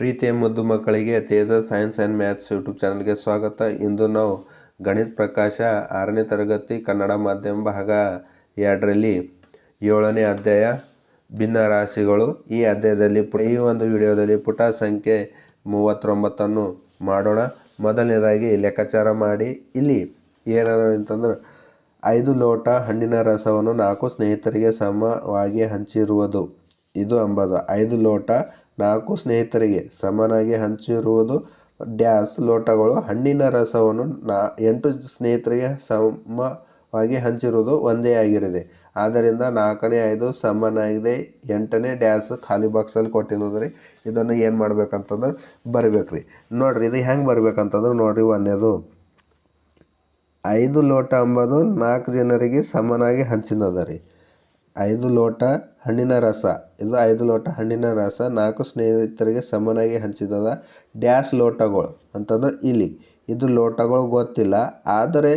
ಪ್ರೀತಿಯ ಮುದ್ದು ಮಕ್ಕಳಿಗೆ Teja science and maths YouTube ಚಾನಲ್ಗೆ ಸ್ವಾಗತ. ಇಂದು ನಾವು ಗಣಿತ ಪ್ರಕಾಶ ಆರನೇ ತರಗತಿ ಕನ್ನಡ ಮಾಧ್ಯಮ ಭಾಗ ಎರಡರಲ್ಲಿ ಏಳನೇ ಅಧ್ಯಾಯ ಭಿನ್ನ ರಾಶಿಗಳು ಈ ಅಧ್ಯಾಯದಲ್ಲಿ ಈ ಒಂದು ವಿಡಿಯೋದಲ್ಲಿ ಪುಟ ಸಂಖ್ಯೆ ಮೂವತ್ತೊಂಬತ್ತನ್ನು ಮಾಡೋಣ. ಮೊದಲನೇದಾಗಿ ಲೆಕ್ಕಾಚಾರ ಮಾಡಿ. ಇಲ್ಲಿ ಏನಾದ ಅಂತಂದ್ರೆ, ಐದು ಲೋಟ ಹಣ್ಣಿನ ರಸವನ್ನು ನಾಲ್ಕು ಸ್ನೇಹಿತರಿಗೆ ಸಮವಾಗಿ ಹಂಚಿರುವುದು. ಇದು ಅಂಬದು. ಐದು ಲೋಟ ನಾಲ್ಕು ಸ್ನೇಹಿತರಿಗೆ ಸಮನಾಗಿ ಹಂಚಿರುವುದು ಡ್ಯಾಸ್ ಲೋಟಗಳು. ಹಣ್ಣಿನ ರಸವನ್ನು ನಾ ಎಂಟು ಸ್ನೇಹಿತರಿಗೆ ಸಮವಾಗಿ ಹಂಚಿರುವುದು ಒಂದೇ ಆಗಿರಿದೆ ಆದ್ದರಿಂದ ನಾಲ್ಕನೇ, ಐದು ಸಮನಾಗಿದೆ. ಎಂಟನೇ ಡ್ಯಾಸ್ ಖಾಲಿ ಬಾಕ್ಸಲ್ಲಿ ಕೊಟ್ಟಿರೋದ್ರಿ. ಇದನ್ನು ಏನು ಮಾಡ್ಬೇಕಂತಂದ್ರೆ ಬರಬೇಕ್ರಿ. ನೋಡಿರಿ, ಇದು ಹೆಂಗೆ ಬರ್ಬೇಕಂತಂದ್ರೆ ನೋಡಿರಿ ಒಂದೇದು ಐದು ಲೋಟ ಅಂಬೋದು ನಾಲ್ಕು ಜನರಿಗೆ ಸಮನಾಗಿ ಹಂಚಿನದ ರೀ. ಐದು ಲೋಟ ಹಣ್ಣಿನ ರಸ. ಇದು ಐದು ಲೋಟ ಹಣ್ಣಿನ ರಸ. ನಾಲ್ಕು ಸ್ನೇಹಿತರಿಗೆ ಸಮನಾಗಿ ಹಂಚಿದದ ಡ್ಯಾಸ್ ಲೋಟಗಳು ಅಂತಂದ್ರೆ ಇಲ್ಲಿ ಇದು ಲೋಟಗಳು ಗೊತ್ತಿಲ್ಲ, ಆದರೆ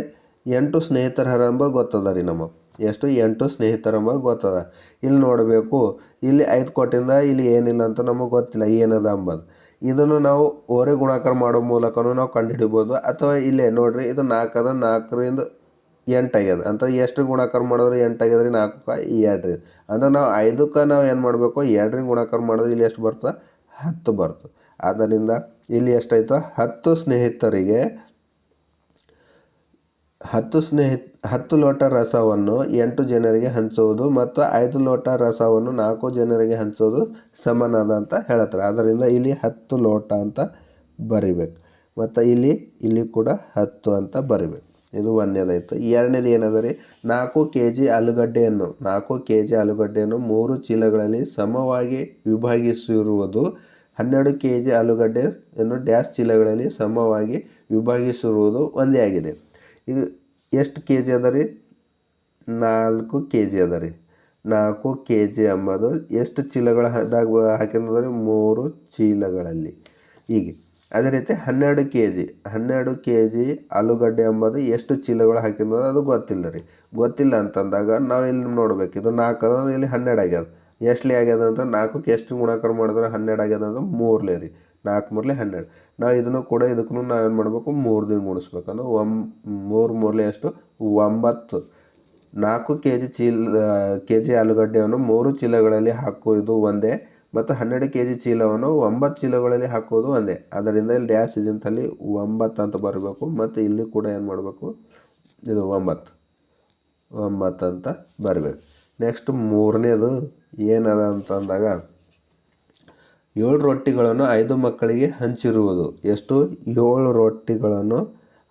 ಎಂಟು ಸ್ನೇಹಿತರ ಎಂಬುದು ಗೊತ್ತದ ರೀ ನಮಗೆ. ಎಷ್ಟು? ಎಂಟು ಸ್ನೇಹಿತರ ಎಂಬುದು ಗೊತ್ತದ. ಇಲ್ಲಿ ನೋಡಬೇಕು, ಇಲ್ಲಿ ಐದು ಕೊಟ್ಟಿಂದ ಇಲ್ಲಿ ಏನಿಲ್ಲ ಅಂತ ನಮಗೆ ಗೊತ್ತಿಲ್ಲ, ಏನದ ಅಂಬದು. ಇದನ್ನು ನಾವು ಓರೆ ಗುಣಾಕಾರ ಮಾಡೋ ಮೂಲಕನೂ ನಾವು ಕಂಡುಹಿಡಿಬೋದು. ಅಥವಾ ಇಲ್ಲೇ ನೋಡಿರಿ, ಇದು ನಾಲ್ಕದ ನಾಲ್ಕರಿಂದ ಎಂಟು ಆಗ್ಯದ ಅಂತ ಎಷ್ಟು ಗುಣಾಕಾರ ಮಾಡಿದ್ರೆ ಎಂಟು ಆಗ್ಯದ ರೀ ನಾಲ್ಕಕ್ಕೆ ಎರಡು ರೀ ಅಂದ್ರೆ ನಾವು ಐದಕ್ಕೆ ನಾವು ಏನು ಮಾಡಬೇಕು ಎರಡರಿಂದ ಗುಣಾಕಾರ ಮಾಡಿದ್ರೆ ಇಲ್ಲಿ ಎಷ್ಟು ಬರ್ತದೆ? ಹತ್ತು ಬರ್ತದೆ. ಆದ್ದರಿಂದ ಇಲ್ಲಿ ಎಷ್ಟಾಯಿತು? ಹತ್ತು ಸ್ನೇಹಿತರಿಗೆ ಹತ್ತು ಸ್ನೇಹಿತ ಹತ್ತು ಲೋಟ ರಸವನ್ನು ಎಂಟು ಜನರಿಗೆ ಹಂಚುವುದು ಮತ್ತು ಐದು ಲೋಟ ರಸವನ್ನು ನಾಲ್ಕು ಜನರಿಗೆ ಹಂಚೋದು ಸಮನಾದ ಅಂತ ಹೇಳ್ತಾರೆ. ಆದ್ದರಿಂದ ಇಲ್ಲಿ ಹತ್ತು ಲೋಟ ಅಂತ ಬರಿಬೇಕು. ಮತ್ತು ಇಲ್ಲಿ ಇಲ್ಲಿ ಕೂಡ ಹತ್ತು ಅಂತ ಬರಿಬೇಕು. ಇದು ಒಂದನೇದಾಯಿತು ಎರಡನೇದು ಏನದ ರೀ ನಾಲ್ಕು ಕೆ ಜಿ ಆಲೂಗಡ್ಡೆಯನ್ನು, ನಾಲ್ಕು ಕೆ ಜಿ ಆಲೂಗಡ್ಡೆಯನ್ನು ಮೂರು ಚೀಲಗಳಲ್ಲಿ ಸಮವಾಗಿ ವಿಭಾಗಿಸಿರುವುದು, ಹನ್ನೆರಡು ಕೆ ಜಿ ಆಲೂಗಡ್ಡೆಯನ್ನು ಡ್ಯಾಸ್ ಚೀಲಗಳಲ್ಲಿ ಸಮವಾಗಿ ವಿಭಾಗಿಸಿರುವುದು ಒಂದೇ ಆಗಿದೆ. ಇದು ಎಷ್ಟು ಕೆ ಜಿ ಅದ ರೀ ನಾಲ್ಕು ಕೆ ಜಿ ಅದ ರೀ ನಾಲ್ಕು ಕೆ ಜಿ ಎಂಬುದು ಎಷ್ಟು ಚೀಲಗಳು ಹಾಕಿದ್ರೆ ಮೂರು ಚೀಲಗಳಲ್ಲಿ. ಹೀಗೆ. ಅದೇ ರೀತಿ ಹನ್ನೆರಡು ಕೆ ಜಿ ಹನ್ನೆರಡು ಕೆ ಜಿ ಆಲೂಗಡ್ಡೆ ಎಂಬುದು ಎಷ್ಟು ಚೀಲಗಳು ಹಾಕಿದ್ರೆ ಅದು ಗೊತ್ತಿಲ್ಲ ರೀ. ಗೊತ್ತಿಲ್ಲ ಅಂತಂದಾಗ ನಾವು ಇಲ್ಲಿ ನೋಡ್ಬೇಕು, ಇದು ನಾಲ್ಕು ಅದ ಇಲ್ಲಿ ಹನ್ನೆರಡು ಆಗ್ಯದ. ಎಷ್ಟು ಆಗ್ಯದ ಅಂತ ನಾಲ್ಕಕ್ಕೆ ಎಷ್ಟು ಗುಣಾಕಾರ ಮಾಡಿದ್ರೆ ಹನ್ನೆರಡು ಆಗ್ಯದ ಅಂದ್ರೆ ಮೂರಲೇ ರೀ. ನಾಲ್ಕು ಮೂರ್ಲೆ ಹನ್ನೆರಡು. ನಾವು ಇದನ್ನು ಕೂಡ ಇದಕ್ಕೂ ನಾವೇನು ಮಾಡಬೇಕು, ಮೂರು ದಿನ ಗುಣಿಸ್ಬೇಕಂದ್ರೆ ಒಮ್ ಮೂರು ಮೂರ್ಲೆ ಎಷ್ಟು? ಒಂಬತ್ತು. ನಾಲ್ಕು ಕೆ ಜಿ ಚೀಲ ಕೆ ಜಿ ಆಲೂಗಡ್ಡೆಯನ್ನು ಮೂರು ಚೀಲಗಳಲ್ಲಿ ಹಾಕುವುದು ಒಂದೇ ಮತ್ತು ಹನ್ನೆರಡು ಕೆ ಜಿ ಚೀಲವನ್ನು ಒಂಬತ್ತು ಚೀಲಗಳಲ್ಲಿ ಹಾಕೋದು ಒಂದೇ. ಅದರಿಂದ ಇಲ್ಲಿ ಡ್ಯಾಶ್ ಇದಂತಲ್ಲಿ ಒಂಬತ್ತು ಅಂತ ಬರಬೇಕು. ಮತ್ತು ಇಲ್ಲಿ ಕೂಡ ಏನು ಮಾಡಬೇಕು? ಇದು ಒಂಬತ್ತು. ಒಂಬತ್ತು ಅಂತ ಬರಬೇಕು. ನೆಕ್ಸ್ಟ್ ಮೂರನೇದು ಏನದ ಅಂತಂದಾಗ ಏಳು ರೊಟ್ಟಿಗಳನ್ನು ಐದು ಮಕ್ಕಳಿಗೆ ಹಂಚಿರುವುದು. ಎಷ್ಟು? ಏಳು ರೊಟ್ಟಿಗಳನ್ನು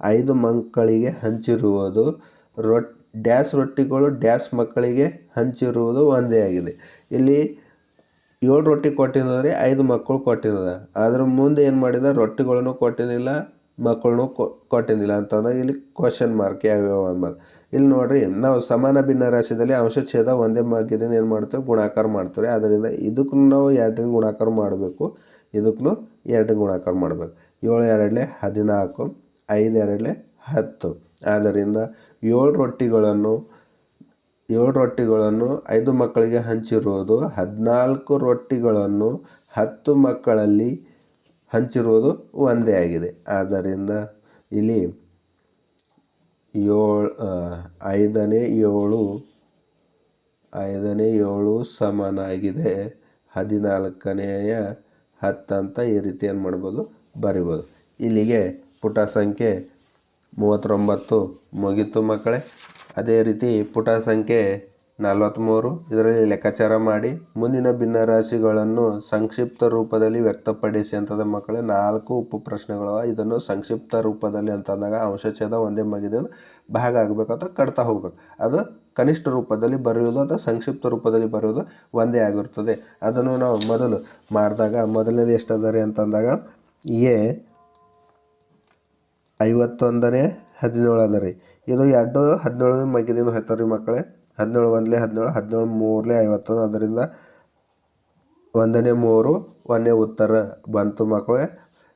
ಐದು ಮಕ್ಕಳಿಗೆ ಹಂಚಿರುವುದು. ರೊಟ್ ಡ್ಯಾಶ್ ರೊಟ್ಟಿಗಳು ಡ್ಯಾಶ್ ಮಕ್ಕಳಿಗೆ ಹಂಚಿರುವುದು ಒಂದೇ ಆಗಿದೆ. ಇಲ್ಲಿ ಏಳು ರೊಟ್ಟಿ ಕೊಟ್ಟಿದ್ದಾರೆ ಐದು ಮಕ್ಕಳು ಕೊಟ್ಟಿದ್ದಾರೆ ಅದ್ರ ಮುಂದೆ ಏನು ಮಾಡಿದ ರೊಟ್ಟಿಗಳನ್ನು ಕೊಟ್ಟಿನಿಲ್ಲ ಮಕ್ಕಳನ್ನು ಕೊಟ್ಟಿನಿಲ್ಲ ಅಂತಂದಾಗ ಇಲ್ಲಿ ಕ್ವಶನ್ ಮಾರ್ಕ್ ಯಾವ್ಯಾವ ಅಂಬದು ಇಲ್ಲಿ ನೋಡ್ರಿ, ನಾವು ಸಮಾನ ಭಿನ್ನ ರಾಶಿಯಲ್ಲಿ ಅಂಶಛೇದ ಒಂದೇ ಮಾರ್ಗದಿಂದ ಏನು ಮಾಡ್ತೇವೆ? ಗುಣಾಕಾರ ಮಾಡ್ತೇವೆ ಅದರಿಂದ ಇದಕ್ಕೂ ನಾವು ಎರಡನೇ ಗುಣಾಕಾರ ಮಾಡಬೇಕು. ಇದಕ್ಕೂ ಎರಡನೇ ಗುಣಾಕಾರ ಮಾಡಬೇಕು. ಏಳು ಎರಡಲೆ ಹದಿನಾಲ್ಕು, ಐದು ಎರಡಲೆ ಹತ್ತು. ಆದ್ದರಿಂದ ಏಳು ರೊಟ್ಟಿಗಳನ್ನು ಏಳು ರೊಟ್ಟಿಗಳನ್ನು ಐದು ಮಕ್ಕಳಿಗೆ ಹಂಚಿರುವುದು, ಹದಿನಾಲ್ಕು ರೊಟ್ಟಿಗಳನ್ನು ಹತ್ತು ಮಕ್ಕಳಲ್ಲಿ ಹಂಚಿರುವುದು ಒಂದೇ ಆಗಿದೆ. ಆದ್ದರಿಂದ ಇಲ್ಲಿ ಏಳು ಐದನೇ ಏಳು ಐದನೇ ಏಳು ಸಮನಾಗಿದೆ. ಹದಿನಾಲ್ಕನೆಯ ಹತ್ತಂತ ಈ ರೀತಿ ಏನು ಮಾಡ್ಬೋದು? ಬರಿಬೋದು. ಇಲ್ಲಿಗೆ ಪುಟ ಸಂಖ್ಯೆ ಮೂವತ್ತೊಂಬತ್ತು ಮುಗೀತು ಮಕ್ಕಳೇ. ಅದೇ ರೀತಿ ಪುಟ ಸಂಖ್ಯೆ ನಲವತ್ತ್ಮೂರು ಇದರಲ್ಲಿ ಲೆಕ್ಕಾಚಾರ ಮಾಡಿ ಮುಂದಿನ ಭಿನ್ನರಾಶಿಗಳನ್ನು ಸಂಕ್ಷಿಪ್ತ ರೂಪದಲ್ಲಿ ವ್ಯಕ್ತಪಡಿಸಿ ಅಂತಂದ ಮಕ್ಕಳೇ, ನಾಲ್ಕು ಉಪ ಪ್ರಶ್ನೆಗಳು. ಇದನ್ನು ಸಂಕ್ಷಿಪ್ತ ರೂಪದಲ್ಲಿ ಅಂತಂದಾಗ ಅಂಶಛೇದ ಒಂದೇ ಮಗಿದೆ ಭಾಗ ಆಗಬೇಕು ಅಥವಾ ಕಟ್ತಾ ಹೋಗ್ಬೇಕು. ಅದು ಕನಿಷ್ಠ ರೂಪದಲ್ಲಿ ಬರೆಯುವುದು ಅಥವಾ ಸಂಕ್ಷಿಪ್ತ ರೂಪದಲ್ಲಿ ಬರೆಯುವುದು ಒಂದೇ ಆಗಿರ್ತದೆ. ಅದನ್ನು ನಾವು ಮೊದಲು ಮಾಡಿದಾಗ, ಮೊದಲನೇದು ಎಷ್ಟಾದರೆ ಅಂತಂದಾಗ, ಎ ಐವತ್ತೊಂದನೇ ಹದಿನೇಳು ಇದು ಎರಡು ಹದಿನೇಳು ಮಗಿದಿನ ಹೋಯ್ತಾವೆ ರೀ ಮಕ್ಕಳೇ. ಹದಿನೇಳು ಒಂದಲೇ ಹದಿನೇಳು ಹದಿನೇಳು ಮೂರಲೇ ಐವತ್ತೊಂದು ಅದರಿಂದ ಒಂದನೇ ಮೂರು, ಒಂದನೇ ಉತ್ತರ ಬಂತು ಮಕ್ಕಳೇ.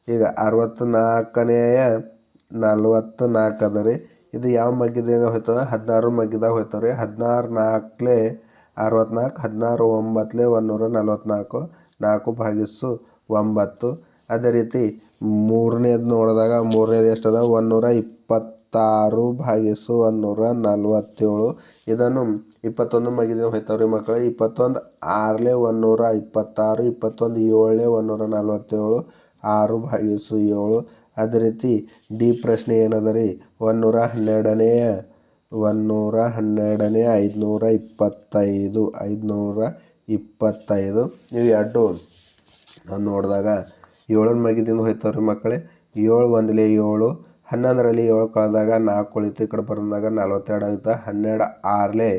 ಈಗ ಅರವತ್ತು ನಾಲ್ಕನೆಯ ನಲ್ವತ್ತು ನಾಲ್ಕು ಅದ ರೀ. ಇದು ಯಾವ ಮಗ್ಗಿದಾಗ ಹೋಯ್ತವೆ ಹದಿನಾರು ಮಗ್ಗಿದಾಗ ಹೋಯ್ತವೆ ರೀ ಹದಿನಾರು ನಾಲ್ಕಲೇ ಅರವತ್ನಾಲ್ಕು, ಹದಿನಾರು ಒಂಬತ್ತಲೇ ಒಂದುನೂರ ನಲ್ವತ್ನಾಲ್ಕು. ನಾಲ್ಕು ಭಾಗಿಸು ಒಂಬತ್ತು. ಅದೇ ರೀತಿ ಮೂರನೇದು ನೋಡಿದಾಗ ಮೂರನೇದು ಎಷ್ಟದ ಒಂದೂರ ಇಪ್ಪತ್ತಾರು ಭಾಗಿಸು ನೂರ ನಲ್ವತ್ತೇಳು. ಇದನ್ನು ಇಪ್ಪತ್ತೊಂದು ಮಗಿದ ಹೋಯ್ತಾವ್ರಿ ಮಕ್ಕಳು. ಇಪ್ಪತ್ತೊಂದು ಆರಲೆ ಒಂದೂರ ಇಪ್ಪತ್ತಾರು, ಇಪ್ಪತ್ತೊಂದು ಏಳಲೇ ಒಂದೂರ ನಲ್ವತ್ತೇಳು, ಆರು ಭಾಗಿಸು ಏಳು. ಅದೇ ರೀತಿ ಡಿ ಪ್ರಶ್ನೆ ಏನದ ರೀ ಒಂದೂರ ಹನ್ನೆರಡನೆಯ ಒಂದೂರ ಹನ್ನೆರಡನೇ ಐದುನೂರ ಇಪ್ಪತ್ತೈದು ಐದುನೂರ ಇಪ್ಪತ್ತೈದು. ಇವು ಎರಡು ನಾವು ನೋಡಿದಾಗ ಏಳನ್ನ ಮಗಿದಿಂದ ಹೋಯ್ತಾವ್ರಿ ಮಕ್ಕಳೇ. ಏಳು ಒಂದಲೇ ಏಳು ಹನ್ನೊಂದರಲ್ಲಿ ಏಳು ಕಳೆದಾಗ ನಾಲ್ಕು ಉಳಿತು, ಈ ಕಡೆ ಬಂದಾಗ ನಲ್ವತ್ತೆರಡು ಆಯಿತು? ಹನ್ನೆರಡು ಆರಲೆ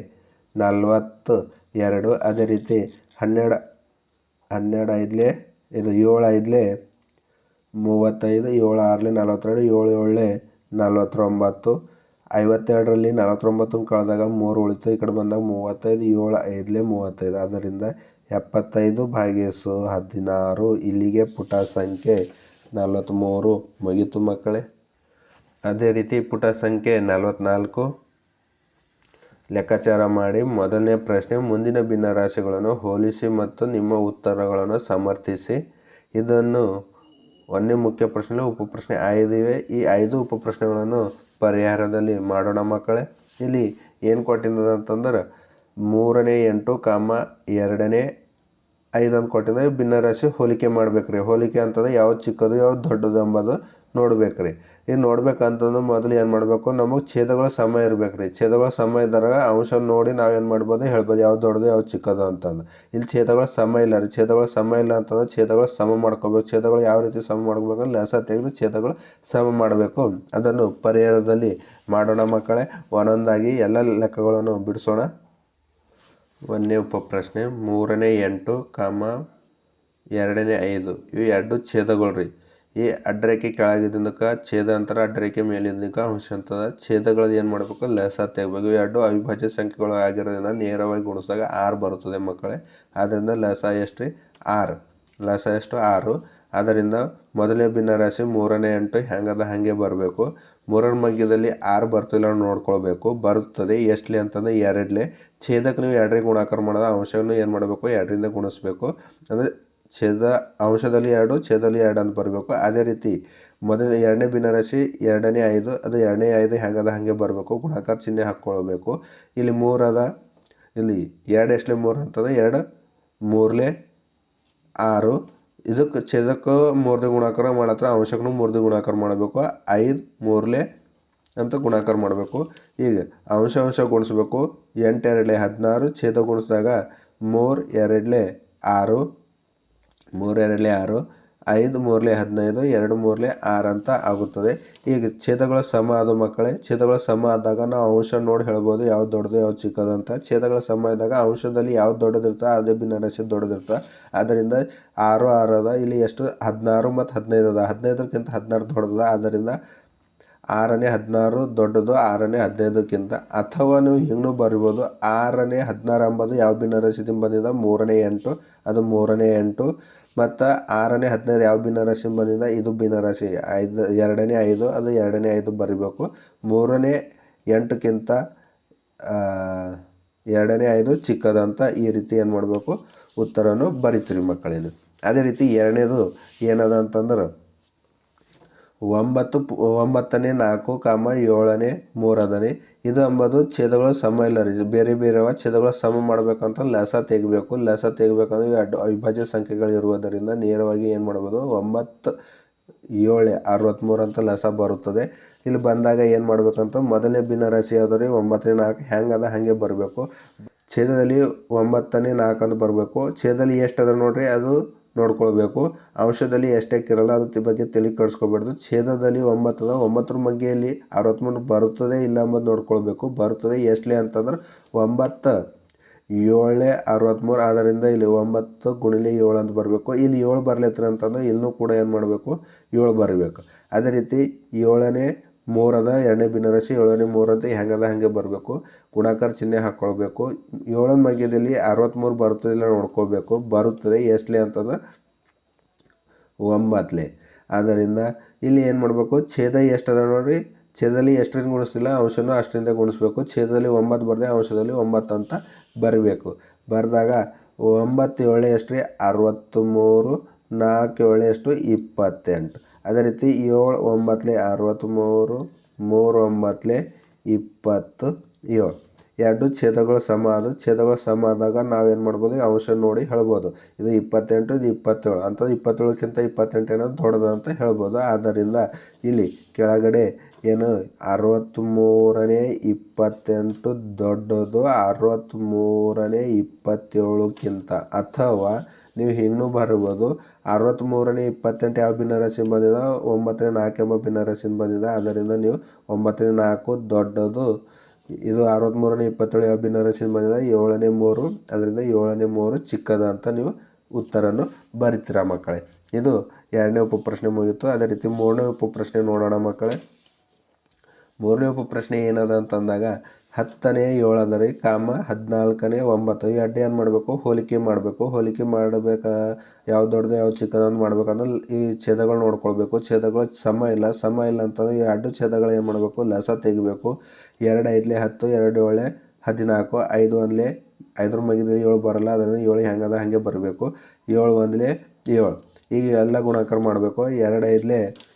ನಲ್ವತ್ತು ಎರಡು ಅದೇ ರೀತಿ ಹನ್ನೆರಡು ಹನ್ನೆರಡು ಐದಲೇ, ಇದು ಏಳು ಐದಲೇ ಮೂವತ್ತೈದು, ಏಳು ಆರಲೆ ನಲವತ್ತೆರಡು, ಏಳು ಏಳಲೆ ನಲ್ವತ್ತೊಂಬತ್ತು. ಐವತ್ತೆರಡರಲ್ಲಿ ನಲವತ್ತೊಂಬತ್ತನ್ನು ಕಳೆದಾಗ ಮೂರು ಉಳಿತು, ಈ ಕಡೆ ಬಂದಾಗ ಮೂವತ್ತೈದು, ಏಳು ಐದಲೇ ಮೂವತ್ತೈದು. ಆದ್ದರಿಂದ ಎಪ್ಪತ್ತೈದು ಭಾಗಿಸು ಹದಿನಾರು, ಇಲ್ಲಿಗೆ ಪುಟ ಸಂಖ್ಯೆ ನಲವತ್ತ್ಮೂರು. ಮುಗೀತು ಮಕ್ಕಳೇ. ಅದೇ ರೀತಿ ಪುಟ ಸಂಖ್ಯೆ ನಲವತ್ತ್ನಾಲ್ಕು ಲೆಕ್ಕಾಚಾರ ಮಾಡಿ. ಮೊದಲನೇ ಪ್ರಶ್ನೆ, ಮುಂದಿನ ಭಿನ್ನರಾಶಿಗಳನ್ನು ಹೋಲಿಸಿ ಮತ್ತು ನಿಮ್ಮ ಉತ್ತರಗಳನ್ನು ಸಮರ್ಥಿಸಿ. ಇದನ್ನು ಒಂದೇ ಮುಖ್ಯ ಪ್ರಶ್ನೆ ಉಪಪ್ರಶ್ನೆ ಪ್ರಶ್ನೆ ಇವೆ. ಈ ಐದು ಉಪಪ್ರಶ್ನೆಗಳನ್ನು ಪರಿಹಾರದಲ್ಲಿ ಮಾಡೋಣ ಮಕ್ಕಳೇ. ಇಲ್ಲಿ ಏನು ಕೊಟ್ಟಿದ್ದದ ಅಂತಂದ್ರೆ, ಮೂರನೇ ಎಂಟು ಕಾಮ ಎರಡನೇ ಐದು ಅಂತ ಭಿನ್ನರಾಶಿ ಹೋಲಿಕೆ ಮಾಡ್ಬೇಕು ರೀ ಹೋಲಿಕೆ ಅಂತಂದ್ರೆ ಯಾವ್ದು ಚಿಕ್ಕದು, ಯಾವ್ದು ದೊಡ್ಡದು ಎಂಬುದು ನೋಡ್ಬೇಕು ರೀ ಇದು ನೋಡ್ಬೇಕಂತಂದ್ರೆ ಮೊದಲು ಏನು ಮಾಡಬೇಕು, ನಮಗೆ ಛೇದಗಳ ಸಮ ಇರ್ಬೇಕು ರೀ ಛೇದಗಳ ಸಮ ಇದ್ದಾಗ ಅಂಶ ನೋಡಿ ನಾವೇನು ಮಾಡ್ಬೋದು, ಹೇಳ್ಬೋದು ಯಾವ್ದು ದೊಡ್ಡದು, ಯಾವ್ದು ಚಿಕ್ಕದು ಅಂತಂದು. ಇಲ್ಲಿ ಛೇದಗಳ ಸಮ ಇಲ್ಲ ರೀ. ಛೇದಗಳ ಸಮ ಇಲ್ಲ ಅಂತಂದ್ರೆ ಛೇದಗಳ ಸಮ ಮಾಡ್ಕೋಬೇಕು. ಛೇದಗಳು ಯಾವ ರೀತಿ ಸಮ ಮಾಡ್ಕೋಬೇಕು ಲೆಸ ತೆಗೆದು ಛೇದಗಳು ಸಮ ಮಾಡಬೇಕು. ಅದನ್ನು ಪರಿಹಾರದಲ್ಲಿ ಮಾಡೋಣ ಮಕ್ಕಳೇ. ಒಂದೊಂದಾಗಿ ಎಲ್ಲ ಲೆಕ್ಕಗಳನ್ನು ಬಿಡಿಸೋಣ. ಒಂದನೇ ಉಪಪ್ರಶ್ನೆ, ಮೂರನೇ ಎಂಟು, ಕಾಮ, ಎರಡನೇ ಐದು. ಇವು ಎರಡು ಛೇದಗಳು ರೀ. ಈ ಅಡ್ಡರೇಖೆ ಕೆಳಗಿದ್ದಕ್ಕೆ ಛೇದ ಅಂತಾರೆ ಅಡ್ಡರೇಖೆ ಮೇಲಿದ್ದಕ್ಕೆ ಅಂಶ ಅಂತದ ಛೇದಗಳದ್ದು ಏನು ಮಾಡಬೇಕು? ಲೆಸ ತೆಗಬೇಕು. ಎರಡು ಅವಿಭಾಜ್ಯ ಸಂಖ್ಯೆಗಳು ಆಗಿರೋದ್ರಿಂದ ನೇರವಾಗಿ ಗುಣಿಸಿದಾಗ ಆರು ಬರುತ್ತದೆ ಮಕ್ಕಳೇ. ಆದ್ದರಿಂದ ಲೆಸ ಎಷ್ಟು? ರೀ ಆರು. ಲೆಸ ಎಷ್ಟು? ಆರು. ಆದ್ದರಿಂದ ಮೊದಲನೇ ಭಿನ್ನರಾಶಿ ಮೂರನೇ ಎಂಟು ಹೆಂಗದ ಹಾಗೆ ಬರಬೇಕು. ಮೂರರ ಮಧ್ಯದಲ್ಲಿ ಆರು ಬರ್ತಿಲ್ಲ ನೋಡ್ಕೊಳ್ಬೇಕು. ಬರುತ್ತದೆ ಎಷ್ಟಲಿ ಅಂತಂದ್ರೆ ಎರಡಲೆ. ಛೇದಕ್ಕೆ ನೀವು ಎರಡರಿಗೆ ಗುಣಾಕಾರ ಮಾಡೋದು ಅಂಶವನ್ನು ಏನು ಮಾಡಬೇಕು? ಎರಡರಿಂದ ಗುಣಿಸ್ಬೇಕು. ಅಂದರೆ ಛೇದ ಅಂಶದಲ್ಲಿ ಎರಡು ಛೇದದಲ್ಲಿ ಎರಡು ಅಂತ ಬರಬೇಕು. ಅದೇ ರೀತಿ ಮೊದಲ ಎರಡನೇ ಭಿನ್ನರಾಶಿ ಎರಡನೇ ಐದು, ಅದು ಎರಡನೇ ಐದು ಹೆಂಗದ ಹಾಗೆ ಬರಬೇಕು. ಗುಣಾಕಾರ ಚಿಹ್ನೆ ಹಾಕ್ಕೊಳ್ಬೇಕು. ಇಲ್ಲಿ ಮೂರು ಅದ. ಇಲ್ಲಿ ಎರಡು ಎಷ್ಟು ಮೂರು ಅಂತದ? ಎರಡು, ಮೂರ್ಲೆ ಆರು. ಇದಕ್ಕೆ ಛೇದಕ್ಕೆ ಮೂರದೇ ಗುಣಾಕಾರ ಮಾಡತ್ರ ಅಂಶಕ್ಕೂ ಮೂರದೇ ಗುಣಾಕಾರ ಮಾಡಬೇಕು. ಐದು, ಮೂರಲೆ ಅಂತ ಗುಣಾಕಾರ ಮಾಡಬೇಕು. ಈಗ ಅಂಶ ಅಂಶ ಗುಣಿಸ್ಬೇಕು. ಎಂಟು ಎರಡಲೆ ಹದಿನಾರು, ಛೇದ ಗುಣಿಸಿದಾಗ ಮೂರು, ಎರಡಲೆ ಆರು. ಮೂರು ಎರಡಲೆ ಆರು, ಐದು ಮೂರಲೆ ಹದಿನೈದು, ಎರಡು ಮೂರಲೆ ಆರು ಅಂತ ಆಗುತ್ತದೆ. ಈಗ ಛೇದಗಳ ಸಮ ಆದ ಮಕ್ಕಳೇ, ಛೇದಗಳ ಸಮ ಆದಾಗ ನಾವು ಅಂಶ ನೋಡಿ ಹೇಳ್ಬೋದು ಯಾವ್ದು ದೊಡ್ಡದು ಯಾವ ಚಿಕ್ಕದು ಅಂತ. ಛೇದಗಳ ಸಮ ಇದ್ದಾಗ ಅಂಶದಲ್ಲಿ ಯಾವ್ದು ದೊಡ್ಡದಿರ್ತದೆ ಅದೇ ಭಿನ್ನರಾಶಿ ದೊಡ್ಡದಿರ್ತದೆ ಆದ್ದರಿಂದ ಆರು ಆರು ಅದ ಇಲ್ಲಿ ಎಷ್ಟು? ಹದಿನಾರು ಮತ್ತು ಹದಿನೈದು ಅದ. ಹದಿನೈದಕ್ಕಿಂತ ಹದಿನಾರು ದೊಡ್ಡದ ಆದ್ದರಿಂದ ಆರನೇ ಹದಿನಾರು ದೊಡ್ಡದು, ಆರನೇ ಹದಿನೈದಕ್ಕಿಂತ. ಅಥವಾ ನೀವು ಹೆಂಗೂ ಬರಿಬೋದು, ಆರನೇ ಹದಿನಾರು ಎಂಬುದು ಯಾವ ಭಿನ್ನರಾಶಿದಿಂದ ಬಂದಿದೆ? ಮೂರನೇ ಎಂಟು. ಅದು ಮೂರನೇ ಎಂಟು. ಮತ್ತು ಆರನೇ ಹದಿನೈದು ಯಾವ ಭಿನ್ನರಾಶಿ ಬಂದಿದೆ? ಇದು ಭಿನ್ನರಾಶಿ. ಐದು, ಎರಡನೇ ಐದು, ಅದು ಎರಡನೇ ಐದು ಬರಿಬೇಕು. ಮೂರನೇ ಎಂಟಕ್ಕಿಂತ ಎರಡನೇ ಐದು ಚಿಕ್ಕದಂತ ಈ ರೀತಿ ಏನು ಮಾಡಬೇಕು? ಉತ್ತರನೂ ಬರಿತೀರಿ ಮಕ್ಕಳೇನು ಅದೇ ರೀತಿ ಎರಡನೇದು ಏನದ ಅಂತಂದ್ರೆ ಒಂಬತ್ತು ಒಂಬತ್ತನೇ ನಾಲ್ಕು ಕಾಮ ಏಳನೇ ಮೂರದನೇ. ಇದು ಅಂಬದು ಛೇದಗಳು ಸಮ ಇಲ್ಲ ರೀ. ಬೇರೆ ಬೇರೆ ಅವ ಛೇದಗಳು ಸಮ ಮಾಡಬೇಕಂತ ಲೆಸ ತೆಗಿಬೇಕು. ಲೆಸ ತೆಗಿಬೇಕಂದ್ರೆ ಅಡ್ಡ ಅವಿಭಾಜ್ಯ ಸಂಖ್ಯೆಗಳು ಇರುವುದರಿಂದ ನೇರವಾಗಿ ಏನು ಮಾಡ್ಬೋದು? ಒಂಬತ್ತು ಏಳು ಅರವತ್ತ್ಮೂರು ಅಂತ ಲಸ ಬರುತ್ತದೆ. ಇಲ್ಲಿ ಬಂದಾಗ ಏನು ಮಾಡಬೇಕಂತ ಮೊದಲನೇ ಭಿನ್ನರಾಶಿ ಯಾವುದು ರೀ? ಒಂಬತ್ತನೇ ನಾಲ್ಕು. ಹೆಂಗದ ಹಾಗೆ ಬರಬೇಕು. ಛೇದದಲ್ಲಿ ಒಂಬತ್ತನೇ ನಾಲ್ಕು ಅಂತ ಬರಬೇಕು. ಛೇದದಲ್ಲಿ ಎಷ್ಟು ಅದ ನೋಡ್ರಿ? ಅದು ನೋಡ್ಕೊಳ್ಬೇಕು. ಅಂಶದಲ್ಲಿ ಎಷ್ಟಕ್ಕೆ ಇರಲ್ಲ ಅದ್ರ ಬಗ್ಗೆ ತಲೆ ಕೆಡಿಸ್ಕೊಬಾರ್ದು ಛೇದದಲ್ಲಿ ಒಂಬತ್ತು ಅದ ಒಂಬತ್ತರ ಮಗ್ಗೆಯಲ್ಲಿ ಅರವತ್ತ್ಮೂರು ಬರುತ್ತದೆ ಇಲ್ಲ ಅಂಬುದು ನೋಡ್ಕೊಳ್ಬೇಕು. ಬರುತ್ತದೆ ಎಷ್ಟಲೇ ಅಂತಂದ್ರೆ ಒಂಬತ್ತು ಏಳೇ ಅರವತ್ತ್ಮೂರು ಆದ್ದರಿಂದ ಇಲ್ಲಿ ಒಂಬತ್ತು ಗುಣಿಲೆ ಏಳು ಅಂತ ಬರಬೇಕು. ಇಲ್ಲಿ ಏಳು ಬರ್ಲತ್ತರ ಅಂತಂದ್ರೆ ಇಲ್ಲೂ ಕೂಡ ಏನು ಮಾಡಬೇಕು? ಏಳು ಬರಬೇಕು. ಅದೇ ರೀತಿ ಏಳನೇ ಮೂರದ ಎರಡನೇ ಭಿನ್ನರಾಶಿ ಏಳನೇ ಮೂರು ಅಂತ ಹೆಂಗದ ಹಾಗೆ ಬರಬೇಕು? ಗುಣಾಕಾರ ಚಿಹ್ನೆ ಹಾಕ್ಕೊಳ್ಬೇಕು ಏಳನ ಮಧ್ಯದಲ್ಲಿ ಅರವತ್ತ್ಮೂರು ಬರ್ತದಿಲ್ಲ ನೋಡ್ಕೋಬೇಕು ಬರುತ್ತದೆ ಎಷ್ಟಲೇ ಅಂತಂದ್ರೆ ಒಂಬತ್ತಲೆ ಆದ್ದರಿಂದ ಇಲ್ಲಿ ಏನು ಮಾಡಬೇಕು? ಛೇದ ಎಷ್ಟದ ನೋಡ್ರಿ? ಛೇದದಲ್ಲಿ ಎಷ್ಟರಿಂದ ಗುಣಿಸ್ತಿಲ್ಲ? ಅಂಶನೂ ಅಷ್ಟರಿಂದ ಗುಣಿಸ್ಬೇಕು. ಛೇದದಲ್ಲಿ ಒಂಬತ್ತು ಬರದೆ ಅಂಶದಲ್ಲಿ ಒಂಬತ್ತು ಅಂತ ಬರಬೇಕು. ಬರೆದಾಗ ಒಂಬತ್ತು ಏಳು ಎಷ್ಟು ರೀ ಅರವತ್ತ್ಮೂರು ನಾಲ್ಕು ಏಳು ಎಷ್ಟು ಇಪ್ಪತ್ತೆಂಟು. ಅದೇ ರೀತಿ ಏಳು ಒಂಬತ್ತಲೆ ಅರವತ್ತ್ಮೂರು ಮೂರು ಒಂಬತ್ತಲೆ ಇಪ್ಪತ್ತು, ಏಳು. ಎರಡು ಛೇದಗಳು ಸಮ ಅದು ಛೇದಗಳು ಸಮ ಆದಾಗ ನಾವೇನು ಮಾಡ್ಬೋದು? ಅಂಶ ನೋಡಿ ಹೇಳ್ಬೋದು. ಇದು ಇಪ್ಪತ್ತೆಂಟು, ಇದು ಇಪ್ಪತ್ತೇಳು. ಅಂತ ಇಪ್ಪತ್ತೇಳಕ್ಕಿಂತ ಇಪ್ಪತ್ತೆಂಟು ಏನೋ ದೊಡ್ಡದು ಅಂತ ಹೇಳ್ಬೋದು. ಆದ್ದರಿಂದ ಇಲ್ಲಿ ಕೆಳಗಡೆ ಏನು? ಅರವತ್ತ್ಮೂರನೇ ಇಪ್ಪತ್ತೆಂಟು ದೊಡ್ಡದು ಅರವತ್ತ್ಮೂರನೇ ಇಪ್ಪತ್ತೇಳಕ್ಕಿಂತ ಅಥವಾ ನೀವು ಹಿಂಗೂ ಬರ್ಬೋದು. ಅರವತ್ತ್ಮೂರನೇ ಇಪ್ಪತ್ತೆಂಟು ಯಾವ ಭಿನ್ನರಾಶಿಯಿಂದ ಬಂದಿದೆ ಒಂಬತ್ತನೇ ನಾಲ್ಕು ಎಂಬ ಭಿನ್ನರಾಶಿಯಿಂದ ಬಂದಿದೆ ಅದರಿಂದ ನೀವು ಒಂಬತ್ತನೇ ನಾಲ್ಕು ದೊಡ್ಡದು. ಇದು ಅರವತ್ತ್ಮೂರನೇ ಇಪ್ಪತ್ತೇಳು ಯಾವ ಭಿನ್ನರಾಶಿಯಿಂದ ಬಂದಿದೆ ಏಳನೇ ಮೂರು, ಅದರಿಂದ ಏಳನೇ ಮೂರು ಚಿಕ್ಕದ ಅಂತ ನೀವು ಉತ್ತರನ್ನು ಬರಿತೀರ ಮಕ್ಕಳೇ. ಇದು ಎರಡನೇ ಉಪಪ್ರಶ್ನೆ ಮುಗೀತು. ಅದೇ ರೀತಿ ಮೂರನೇ ಉಪಪ್ರಶ್ನೆ ನೋಡೋಣ ಮಕ್ಕಳೇ. ಮೂರನೇ ಉಪಪ್ರಶ್ನೆ ಏನದ ಅಂತಂದಾಗ, ಹತ್ತನೇ, ಏಳನೇ, ಕಾಮ, ಹದಿನಾಲ್ಕನೇ ಒಂಬತ್ತು ಈ ಅಡ್ಡ ಏನು ಮಾಡಬೇಕು? ಹೋಲಿಕೆ ಮಾಡಬೇಕು. ಹೋಲಿಕೆ ಮಾಡಬೇಕಾ, ಯಾವ ದೊಡ್ಡದು, ಯಾವ ಚಿಕ್ಕದು ಅಂತ ಮಾಡ್ಬೇಕಂದ್ರೆ ಈ ಛೇದಗಳು ನೋಡ್ಕೊಳ್ಬೇಕು. ಛೇದಗಳು ಸಮ ಇಲ್ಲ. ಸಮ ಇಲ್ಲ ಅಂತಂದ್ರೆ ಈ ಅಡ್ಡ ಛೇದಗಳು ಏನು ಮಾಡಬೇಕು? ಲಸ ತೆಗಿಬೇಕು. ಎರಡು ಐದಲೇ ಹತ್ತು, ಎರಡು ಏಳೆ ಹದಿನಾಲ್ಕು, ಐದು ಒಂದಲೇ ಐದರ ಮಗಿದ ಏಳು ಬರಲ್ಲ. ಅದರಿಂದ ಏಳು ಹೆಂಗದ ಹಾಗೆ ಬರಬೇಕು. ಏಳು ಒಂದಲೇ ಏಳು. ಈಗ ಎಲ್ಲ ಗುಣಾಕಾರ ಮಾಡಬೇಕು. ಎರಡು ಐದಲೇ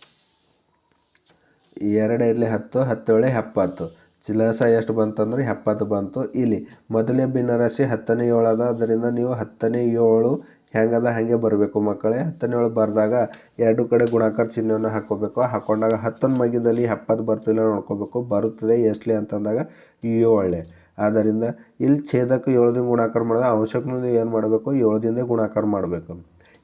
ಎರಡು ಇರಲಿ ಹತ್ತು, ಹತ್ತೇಳೆ ಎಪ್ಪತ್ತು. ಚಿಲಸ ಎಷ್ಟು ಬಂತಂದ್ರೆ ಎಪ್ಪತ್ತು ಬಂತು. ಇಲ್ಲಿ ಮೊದಲನೇ ಭಿನ್ನರಾಶಿ ಹತ್ತನೇ ಏಳು ಅದ. ಅದರಿಂದ ನೀವು ಹತ್ತನೇ ಏಳು ಹೆಂಗದ ಹಾಗೆ ಬರಬೇಕು ಮಕ್ಕಳೇ. ಹತ್ತನೇ ಏಳು ಬರೆದಾಗ ಎರಡು ಕಡೆ ಗುಣಾಕಾರ ಚಿಹ್ನೆಯನ್ನು ಹಾಕ್ಕೋಬೇಕು. ಹಾಕೊಂಡಾಗ ಹತ್ತೊಂದು ಮಧ್ಯದಲ್ಲಿ ಎಪ್ಪತ್ತು ಬರ್ತಿಲ್ಲ ನೋಡ್ಕೋಬೇಕು. ಬರುತ್ತದೆ ಎಷ್ಟಲಿ ಅಂತಂದಾಗ ಏಳೆ. ಆದ್ದರಿಂದ ಇಲ್ಲಿ ಛೇದಕ್ಕೆ ಏಳದಿಂದ ಗುಣಾಕಾರ ಮಾಡಿದಾಗ ಅಂಶಕ್ಕೂ ನೀವು ಏನು ಮಾಡಬೇಕು? ಏಳದಿಂದ ಗುಣಾಕಾರ ಮಾಡಬೇಕು.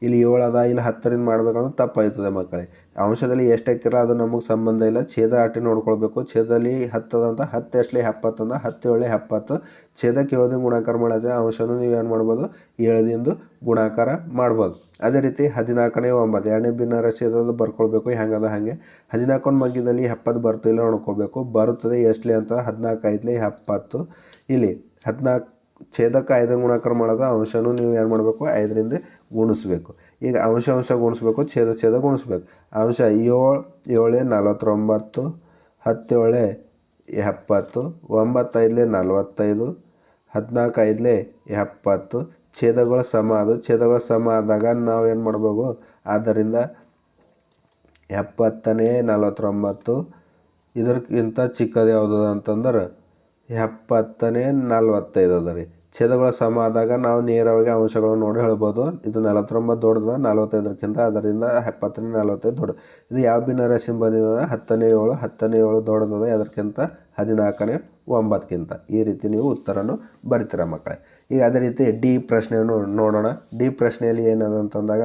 ಇಲ್ಲಿ ಏಳು ಅದ ಇಲ್ಲಿ ಹತ್ತರಿಂದ ಮಾಡ್ಬೇಕಂದ್ರೆ ತಪ್ಪಾಯ್ತದೆ ಮಕ್ಕಳೇ. ಅಂಶದಲ್ಲಿ ಎಷ್ಟು ಅದು ನಮಗೆ ಸಂಬಂಧ ಇಲ್ಲ. ಛೇದ ಆಟಿ ನೋಡ್ಕೊಳ್ಬೇಕು. ಛೇದಲ್ಲಿ ಹತ್ತದಂತ ಹತ್ತು ಎಷ್ಟಲಿ ಎಪ್ಪತ್ತಂದ ಹತ್ತು ಏಳೆ ಎಪ್ಪತ್ತು. ಛೇದಕ್ಕೆ ಏಳದಿಂದ ಗುಣಾಕಾರ ಮಾಡಿದ್ರೆ ಅಂಶನೂ ನೀವು ಏನು ಮಾಡ್ಬೋದು? ಏಳದಿಂದ ಗುಣಾಕಾರ ಮಾಡ್ಬೋದು. ಅದೇ ರೀತಿ ಹದಿನಾಲ್ಕನೇ ಒಂಬತ್ತು, ಎರಡನೇ ಭಿನ್ನರಾಶಿ ಛೇದದ ಬರ್ಕೊಳ್ಬೇಕು. ಹೆಂಗದ ಹಾಗೆ. ಹದಿನಾಲ್ಕನ ಮಗ್ಗಿದಲ್ಲಿ ಎಪ್ಪತ್ತು ಬರ್ತಿಲ್ಲ ನೋಡ್ಕೊಳ್ಬೇಕು. ಬರುತ್ತದೆ ಎಷ್ಟಲಿ ಅಂತ, ಹದಿನಾಲ್ಕು ಐದಲಿ ಎಪ್ಪತ್ತು. ಇಲ್ಲಿ ಹದಿನಾಲ್ಕು ಛೇದಕ್ಕೆ ಐದು ಗುಣಾಕಾರ ಮಾಡೋದು ಅಂಶನೂ ನೀವು ಏನು ಮಾಡಬೇಕು? ಐದರಿಂದ ಗುಣಿಸ್ಬೇಕು. ಈಗ ಅಂಶ ಅಂಶ ಗುಣಿಸ್ಬೇಕು, ಛೇದ ಛೇದ ಗುಣಿಸ್ಬೇಕು. ಅಂಶ ಏಳು, ಏಳೆ ನಲವತ್ತೊಂಬತ್ತು, ಹತ್ತೇಳೆ ಎಪ್ಪತ್ತು, ಒಂಬತ್ತೈದಲೆ ನಲವತ್ತೈದು ಹದಿನಾಲ್ಕು ಐದಲೆ ಎಪ್ಪತ್ತು. ಛೇದಗಳು ಸಮ ಅದು. ಛೇದಗಳು ಸಮ ಆದಾಗ ನಾವು ಏನು ಮಾಡ್ಬೋದು ಆದ್ದರಿಂದ ಎಪ್ಪತ್ತನೇ ನಲವತ್ತೊಂಬತ್ತು. ಇದಕ್ಕಿಂತ ಚಿಕ್ಕದು ಯಾವುದು ಅಂತಂದ್ರೆ ಎಪ್ಪತ್ತನೇ, ನಲವತ್ತೈದು ಅದ ರೀ. ಛೇದಗಳ ಸಮ ಆದಾಗ ನಾವು ನೇರವಾಗಿ ಅಂಶಗಳನ್ನು ನೋಡಿ ಹೇಳ್ಬೋದು. ಇದು ನಲವತ್ತೊಂಬತ್ತು ದೊಡ್ಡದ, ನಲವತ್ತೈದಕ್ಕಿಂತ ಅದರಿಂದ ಎಪ್ಪತ್ತನೇ, ನಲವತ್ತೈದು ದೊಡ್ಡ ಇದು ಯಾವ ಭಿನ್ನರಾಶಿ ಬಂದಿದೆ ಹತ್ತನೇ, ಏಳು ಹತ್ತನೇ, ಏಳು ದೊಡ್ಡದದ ಅದಕ್ಕಿಂತ ಹದಿನಾಲ್ಕನೇ, ಒಂಬತ್ತಕ್ಕಿಂತ. ಈ ರೀತಿ ನೀವು ಉತ್ತರನು ಬರಿತೀರ ಮಕ್ಕಳೇ. ಈಗ ಅದೇ ರೀತಿ ಡಿ ಪ್ರಶ್ನೆಯನ್ನು ನೋಡೋಣ. ಡಿ ಪ್ರಶ್ನೆಯಲ್ಲಿ ಏನದಂತಂದಾಗ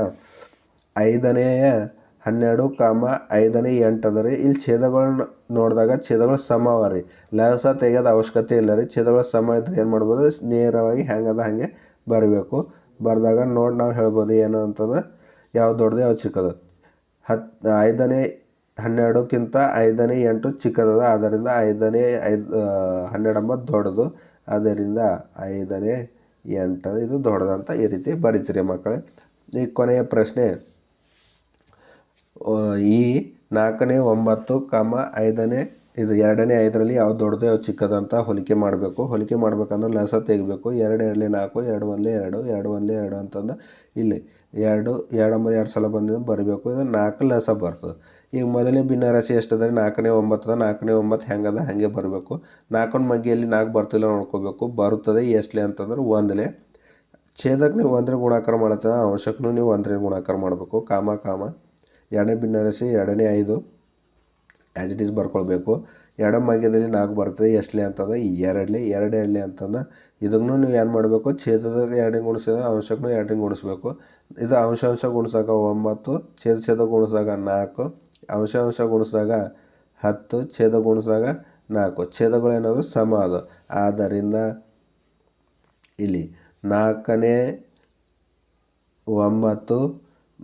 ಐದನೆಯ ಹನ್ನೆರಡು ಕಾಮ ಐದನೇ ಎಂಟು ಅದ ರೀ ಇಲ್ಲಿ ಛೇದಗಳನ್ನ ನೋಡಿದಾಗ ಛೇದಗಳು ಸಮ ಅವ ರೀ. ಲಸ ತೆಗೆಯೋದು ಅವಶ್ಯಕತೆ ಇಲ್ಲ ರೀ. ಛೇದಗಳು ಸಮ ಇದ್ರೆ ಏನು ಮಾಡ್ಬೋದು? ನೇರವಾಗಿ ಹೆಂಗದ ಹಾಗೆ ಬರಬೇಕು. ಬರೆದಾಗ ನೋಡಿ ನಾವು ಹೇಳ್ಬೋದು ಏನು ಅಂತಂದ್ರೆ ಯಾವ ದೊಡ್ಡದು ಯಾವ ಚಿಕ್ಕದ. ಹತ್ತು ಐದನೇ ಹನ್ನೆರಡಕ್ಕಿಂತ ಐದನೇ ಎಂಟು ಚಿಕ್ಕದದ. ಆದ್ದರಿಂದ ಐದನೇ ಐದು ಹನ್ನೆರಡಮ್ಮ ದೊಡ್ಡದು. ಅದರಿಂದ ಐದನೇ ಎಂಟು ಇದು ದೊಡ್ಡದಂತ ಈ ರೀತಿ ಬರಿತೀರಿ ಮಕ್ಕಳೇ. ಈ ಕೊನೆಯ ಪ್ರಶ್ನೆ. ಈ ನಾಲ್ಕನೇ ಒಂಬತ್ತು, ಕಾಮ ಐದನೇ, ಇದು ಎರಡನೇ ಐದರಲ್ಲಿ ಯಾವ್ದು ದೊಡ್ಡದು ಯಾವ್ದು ಚಿಕ್ಕದು ಅಂತ ಹೋಲಿಕೆ ಮಾಡಬೇಕು. ಹೋಲಿಕೆ ಮಾಡಬೇಕಂದ್ರೆ ಲಸ ತೆಗಿಬೇಕು. ಎರಡು ಎರಡಲಿ ನಾಲ್ಕು, ಎರಡು ಒಂದಲೇ ಎರಡು ಎರಡು ಒಂದಲೇ ಎರಡು ಅಂತಂದ್ರೆ ಇಲ್ಲಿ ಎರಡು ಎರಡು ಅಂಬದು ಎರಡು ಸಲ ಬಂದಿದ್ದು ಬರಬೇಕು. ಇದು ನಾಲ್ಕು ಲಸ ಬರ್ತದೆ. ಈಗ ಮೊದಲೇ ಭಿನ್ನರಾಶಿ ಎಷ್ಟದ? ನಾಲ್ಕನೇ ಒಂಬತ್ತದ ನಾಲ್ಕನೇ ಒಂಬತ್ತು ಹೆಂಗದ ಹಾಗೆ ಬರಬೇಕು. ನಾಲ್ಕನ ಮಗ್ಗಿಯಲ್ಲಿ ನಾಲ್ಕು ಬರ್ತಿಲ್ಲ ನೋಡ್ಕೋಬೇಕು. ಬರುತ್ತದೆ ಎಷ್ಟಲಿ ಅಂತಂದ್ರೆ ಒಂದಲೇ. ಛೇದಕ್ಕೆ ನೀವು ಒಂದರೆ ಗುಣಾಕಾರ ಮಾಡ್ತದೆ ಅಂಶಕ್ಕೂ ನೀವು ಒಂದರ ಗುಣಾಕಾರ ಮಾಡಬೇಕು. ಕಾಮ ಕಾಮ. ಎರಡನೇ ಭಿನ್ನರಾಶಿ ಎರಡನೇ ಐದು. ಆ್ಯಸ್ ಇಟ್ ಈಸ್ ಬರ್ಕೊಳ್ಬೇಕು. ಎರಡ ಮಗ್ಯದಲ್ಲಿ ನಾಲ್ಕು ಬರ್ತದೆ, ಎಷ್ಟಲಿ ಅಂತಂದ್ರೆ ಎರಡಲಿ. ಎರಡು ಎರಡಲಿ ಅಂತಂದ್ರೆ ಇದನ್ನು ನೀವು ಏನು ಮಾಡಬೇಕು? ಛೇದದಲ್ಲಿ ಎರಡನೇ ಗುಣಿಸಿದ ಅಂಶಕ್ಕೂ ಎರಡನೇ ಗುಣಿಸ್ಬೇಕು ಇದು ಅಂಶ ಅಂಶ ಗುಣಿಸಾಗ ಒಂಬತ್ತು, ಛೇದ ಛೇದ ಗುಣಿಸಿದಾಗ ನಾಲ್ಕು ಅಂಶ ಅಂಶ ಗುಣಿಸಿದಾಗ ಹತ್ತು, ಛೇದ ಗುಣಿಸಿದಾಗ ನಾಲ್ಕು. ಛೇದಗಳು ಏನಾದ್ರು ಸಮ ಅದು. ಆದ್ದರಿಂದ ಇಲ್ಲಿ ನಾಲ್ಕನೇ ಒಂಬತ್ತು